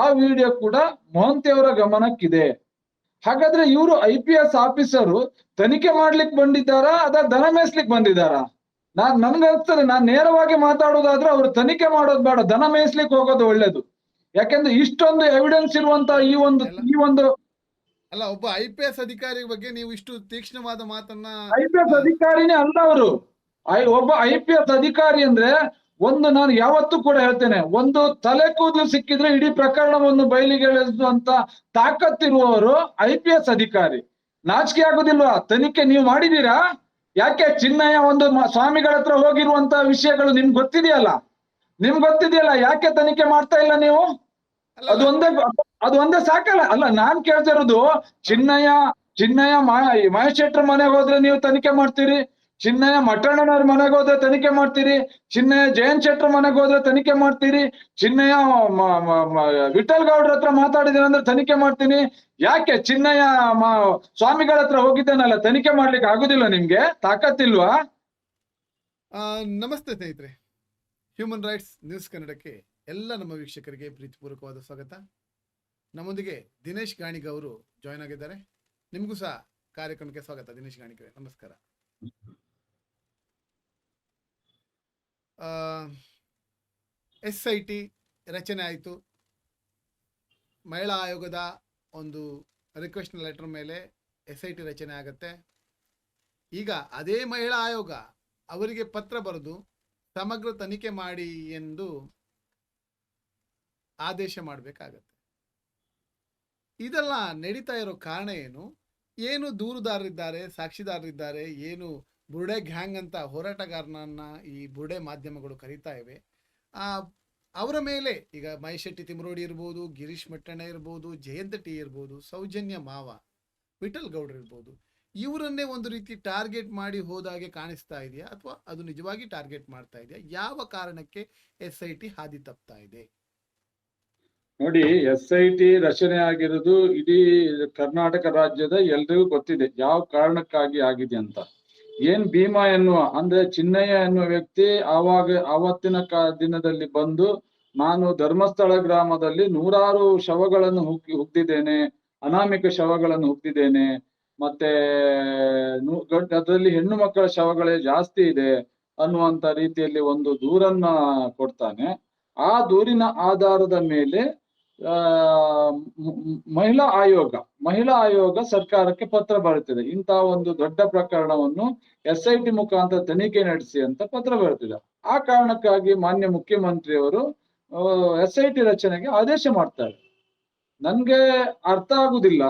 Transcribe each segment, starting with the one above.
ಆ ವಿಡಿಯೋ ಕೂಡ ಮೊಹಂತಿ ಅವರ ಗಮನಕ್ಕಿದೆ. ಹಾಗಾದ್ರೆ ಇವರು ಐ ಪಿ ಎಸ್ ಆಫೀಸರು ತನಿಖೆ ಮಾಡ್ಲಿಕ್ಕೆ ಬಂದಿದ್ದಾರಾ ಅದ ದನ ಮೇಯಿಸ್ಲಿಕ್ಕೆ ಬಂದಿದ್ದಾರಾ? ನಾನ್ ನನ್ಗನ್ಸ್ತದೆ ನಾನ್ ನೇರವಾಗಿ ಮಾತಾಡೋದಾದ್ರೆ ಅವ್ರು ತನಿಖೆ ಮಾಡೋದು ಬೇಡ ದನ ಮೇಯಿಸ್ಲಿಕ್ಕೆ ಹೋಗೋದು ಒಳ್ಳೇದು. ಯಾಕೆಂದ್ರೆ ಇಷ್ಟೊಂದು ಎವಿಡೆನ್ಸ್ ಇರುವಂತ ಈ ಒಂದು ಈ ಒಂದು ಅಲ್ಲ ಒಬ್ಬ ಐ ಪಿ ಎಸ್ ಅಧಿಕಾರಿ ಬಗ್ಗೆ ನೀವು ಇಷ್ಟು ತೀಕ್ಷ್ಣವಾದ ಮಾತನ್ನ ಐ ಪಿ ಎಸ್ ಅಧಿಕಾರಿನೇ ಅಲ್ಲ ಅವರು. ಒಬ್ಬ ಐ ಪಿ ಎಸ್ ಅಧಿಕಾರಿ ಅಂದ್ರೆ ಒಂದು ನಾನು ಯಾವತ್ತೂ ಕೂಡ ಹೇಳ್ತೇನೆ ಒಂದು ತಲೆ ಕೂದಲು ಸಿಕ್ಕಿದ್ರೆ ಇಡೀ ಪ್ರಕರಣವನ್ನು ಬಯಲಿಗೆ ಅಂತ ತಾಕತ್ತಿರುವವರು ಐ ಪಿ ಎಸ್ ಅಧಿಕಾರಿ. ನಾಚಿಕೆ ಆಗುದಿಲ್ವಾ? ತನಿಖೆ ನೀವು ಮಾಡಿದೀರಾ ಯಾಕೆ ಚಿನ್ನಯ್ಯ ಒಂದು ಸ್ವಾಮಿಗಳ ಹತ್ರ ಹೋಗಿರುವಂತ ವಿಷಯಗಳು ನಿಮ್ಗೆ ಗೊತ್ತಿದೆಯಲ್ಲ? ನಿಮ್ಗೆ ಗೊತ್ತಿದೆಯಲ್ಲ? ಯಾಕೆ ತನಿಖೆ ಮಾಡ್ತಾ ಇಲ್ಲ ನೀವು? ಅದು ಒಂದೇ ಅದು ಒಂದೇ ಸಾಕಲ್ಲ. ಅಲ್ಲ ನಾನ್ ಕೇಳ್ತಾ ಇರೋದು ಚಿನ್ನಯ್ಯ ಚಿನ್ನಯ್ಯ ಮಹೇಶ್ ಶೆಟ್ರ ಮನೆಗೆ ಹೋದ್ರೆ ನೀವು ತನಿಖೆ ಮಾಡ್ತೀರಿ? ಚಿನ್ನಯ್ಯ ಮಠಣ್ಣನವ್ರ ಮನೆಗೆ ಹೋದ್ರೆ ತನಿಖೆ ಮಾಡ್ತೀರಿ? ಚಿನ್ನಯ ಜಯಂತ್ ಶೆಟ್ರ ಮನೆಗೆ ಹೋದ್ರೆ ತನಿಖೆ ಮಾಡ್ತೀರಿ? ಚಿನ್ನಯ ವಿಠಲ್ ಗೌಡ್ರ ಹತ್ರ ಮಾತಾಡಿದೀನಿ ಅಂದ್ರೆ ತನಿಖೆ ಮಾಡ್ತೀನಿ? ಯಾಕೆ ಚಿನ್ನಯ್ಯ ಮ- ಸ್ವಾಮಿಗಳ ಹತ್ರ ಹೋಗಿದ್ದಾನಲ್ಲ, ತನಿಖೆ ಮಾಡ್ಲಿಕ್ಕೆ ಆಗುದಿಲ್ಲ ನಿಮ್ಗೆ? ತಾಕತ್ತಿಲ್ವಾ? ನಮಸ್ತೆ ಸ್ನೇಹಿತರೆ. ಹ್ಯೂಮನ್ ರೈಟ್ಸ್ ನ್ಯೂಸ್ ಕನ್ನಡಕ್ಕೆ ಎಲ್ಲ ನಮ್ಮ ವೀಕ್ಷಕರಿಗೆ ಪ್ರೀತಿಪೂರ್ವಕವಾದ ಸ್ವಾಗತ. ನಮ್ಮೊಂದಿಗೆ ದಿನೇಶ್ ಗಾಣಿಗ ಅವರು ಜಾಯ್ನ್ ಆಗಿದ್ದಾರೆ. ನಿಮಗೂ ಸಹ ಕಾರ್ಯಕ್ರಮಕ್ಕೆ ಸ್ವಾಗತ, ದಿನೇಶ್ ಗಾಣಿಗರೇ. ನಮಸ್ಕಾರ. ಎಸ್ ಐ ಟಿ ರಚನೆ ಆಯಿತು. ಮಹಿಳಾ ಆಯೋಗದ ಒಂದು ರಿಕ್ವೆಸ್ಟ್ನ ಲೆಟರ್ ಮೇಲೆ ಎಸ್ ಐ ಟಿ ರಚನೆ ಆಗುತ್ತೆ. ಈಗ ಅದೇ ಮಹಿಳಾ ಆಯೋಗ ಅವರಿಗೆ ಪತ್ರ ಬರೆದು ಸಮಗ್ರ ತನಿಖೆ ಮಾಡಿ ಎಂದು ಆದೇಶ ಮಾಡಬೇಕಾಗತ್ತೆ. ಇದೆಲ್ಲ ನಡೀತಾ ಇರೋ ಕಾರಣ ಏನು? ಏನು ದೂರುದಾರರಿದ್ದಾರೆ, ಸಾಕ್ಷಿದಾರರಿದ್ದಾರೆ, ಏನು ಬುರ್ಡೆ ಗ್ಯಾಂಗ್ ಅಂತ ಹೋರಾಟಗಾರನನ್ನ ಈ ಬುರ್ಡೆ ಮಾಧ್ಯಮಗಳು ಕರೀತಾ ಇವೆ. ಆ, ಅವರ ಮೇಲೆ ಈಗ ಮಹೇಶ್ ಶೆಟ್ಟಿ ತಿಮರೋಡಿ ಇರ್ಬೋದು, ಗಿರೀಶ್ ಮಟ್ಟಣ್ಣ ಇರ್ಬೋದು, ಜಯಂತ ಟಿ ಇರ್ಬೋದು, ಸೌಜನ್ಯ ಮಾವ, ವಿಠಲ್ ಗೌಡ್ರು ಇರ್ಬೋದು, ಇವರನ್ನೇ ಒಂದು ರೀತಿ ಟಾರ್ಗೆಟ್ ಮಾಡಿ ಹೋದಾಗೆ ಕಾಣಿಸ್ತಾ ಇದೆಯಾ? ಅಥವಾ ಅದು ನಿಜವಾಗಿ ಟಾರ್ಗೆಟ್ ಮಾಡ್ತಾ ಇದೆಯಾ? ಯಾವ ಕಾರಣಕ್ಕೆ ಎಸ್ ಐ ಟಿ ಹಾದಿ ತಪ್ತಾ ಇದೆ? ನೋಡಿ ಎಸ್ ಐ ಟಿ ರಚನೆ ಆಗಿರೋದು ಇಡೀ ಕರ್ನಾಟಕ ರಾಜ್ಯದ ಎಲ್ರಿಗೂ ಗೊತ್ತಿದೆ. ಯಾವ ಕಾರಣಕ್ಕಾಗಿ ಆಗಿದೆ ಅಂತ. ಏನ್ ಭೀಮ ಎನ್ನುವ, ಅಂದ್ರೆ ಚಿನ್ನಯ್ಯ ಎನ್ನುವ ವ್ಯಕ್ತಿ ಆವಾಗ, ಆವತ್ತಿನ ಕಾ, ದಿನದಲ್ಲಿ ಬಂದು ನಾನು ಧರ್ಮಸ್ಥಳ ಗ್ರಾಮದಲ್ಲಿ ನೂರಾರು ಶವಗಳನ್ನು ಹುಕ್ಕಿ ಹುಕ್ತಿದ್ದೇನೆ ಅನಾಮಿಕ ಶವಗಳನ್ನು ಹುಗ್ದಿದ್ದೇನೆ ಮತ್ತೆ ಅದರಲ್ಲಿ ಹೆಣ್ಣು ಮಕ್ಕಳ ಶವಗಳೇ ಜಾಸ್ತಿ ಇದೆ ಅನ್ನುವಂತ ರೀತಿಯಲ್ಲಿ ಒಂದು ದೂರನ್ನ ಕೊಡ್ತಾನೆ. ಆ ದೂರಿನ ಆಧಾರದ ಮೇಲೆ ಮಹಿಳಾ ಆಯೋಗ ಮಹಿಳಾ ಆಯೋಗ ಸರ್ಕಾರಕ್ಕೆ ಪತ್ರ ಬರುತ್ತಿದೆ. ಇಂತಹ ಒಂದು ದೊಡ್ಡ ಪ್ರಕರಣವನ್ನು ಎಸ್ ಐ ಟಿ ಮುಖಾಂತರ ತನಿಖೆ ನಡೆಸಿ ಅಂತ ಪತ್ರ ಬರುತ್ತಿದೆ. ಆ ಕಾರಣಕ್ಕಾಗಿ ಮಾನ್ಯ ಮುಖ್ಯಮಂತ್ರಿಯವರು ಎಸ್ ಐ ಟಿ ರಚನೆಗೆ ಆದೇಶ ಮಾಡ್ತಾರೆ. ನನ್ಗೆ ಅರ್ಥ ಆಗುದಿಲ್ಲ.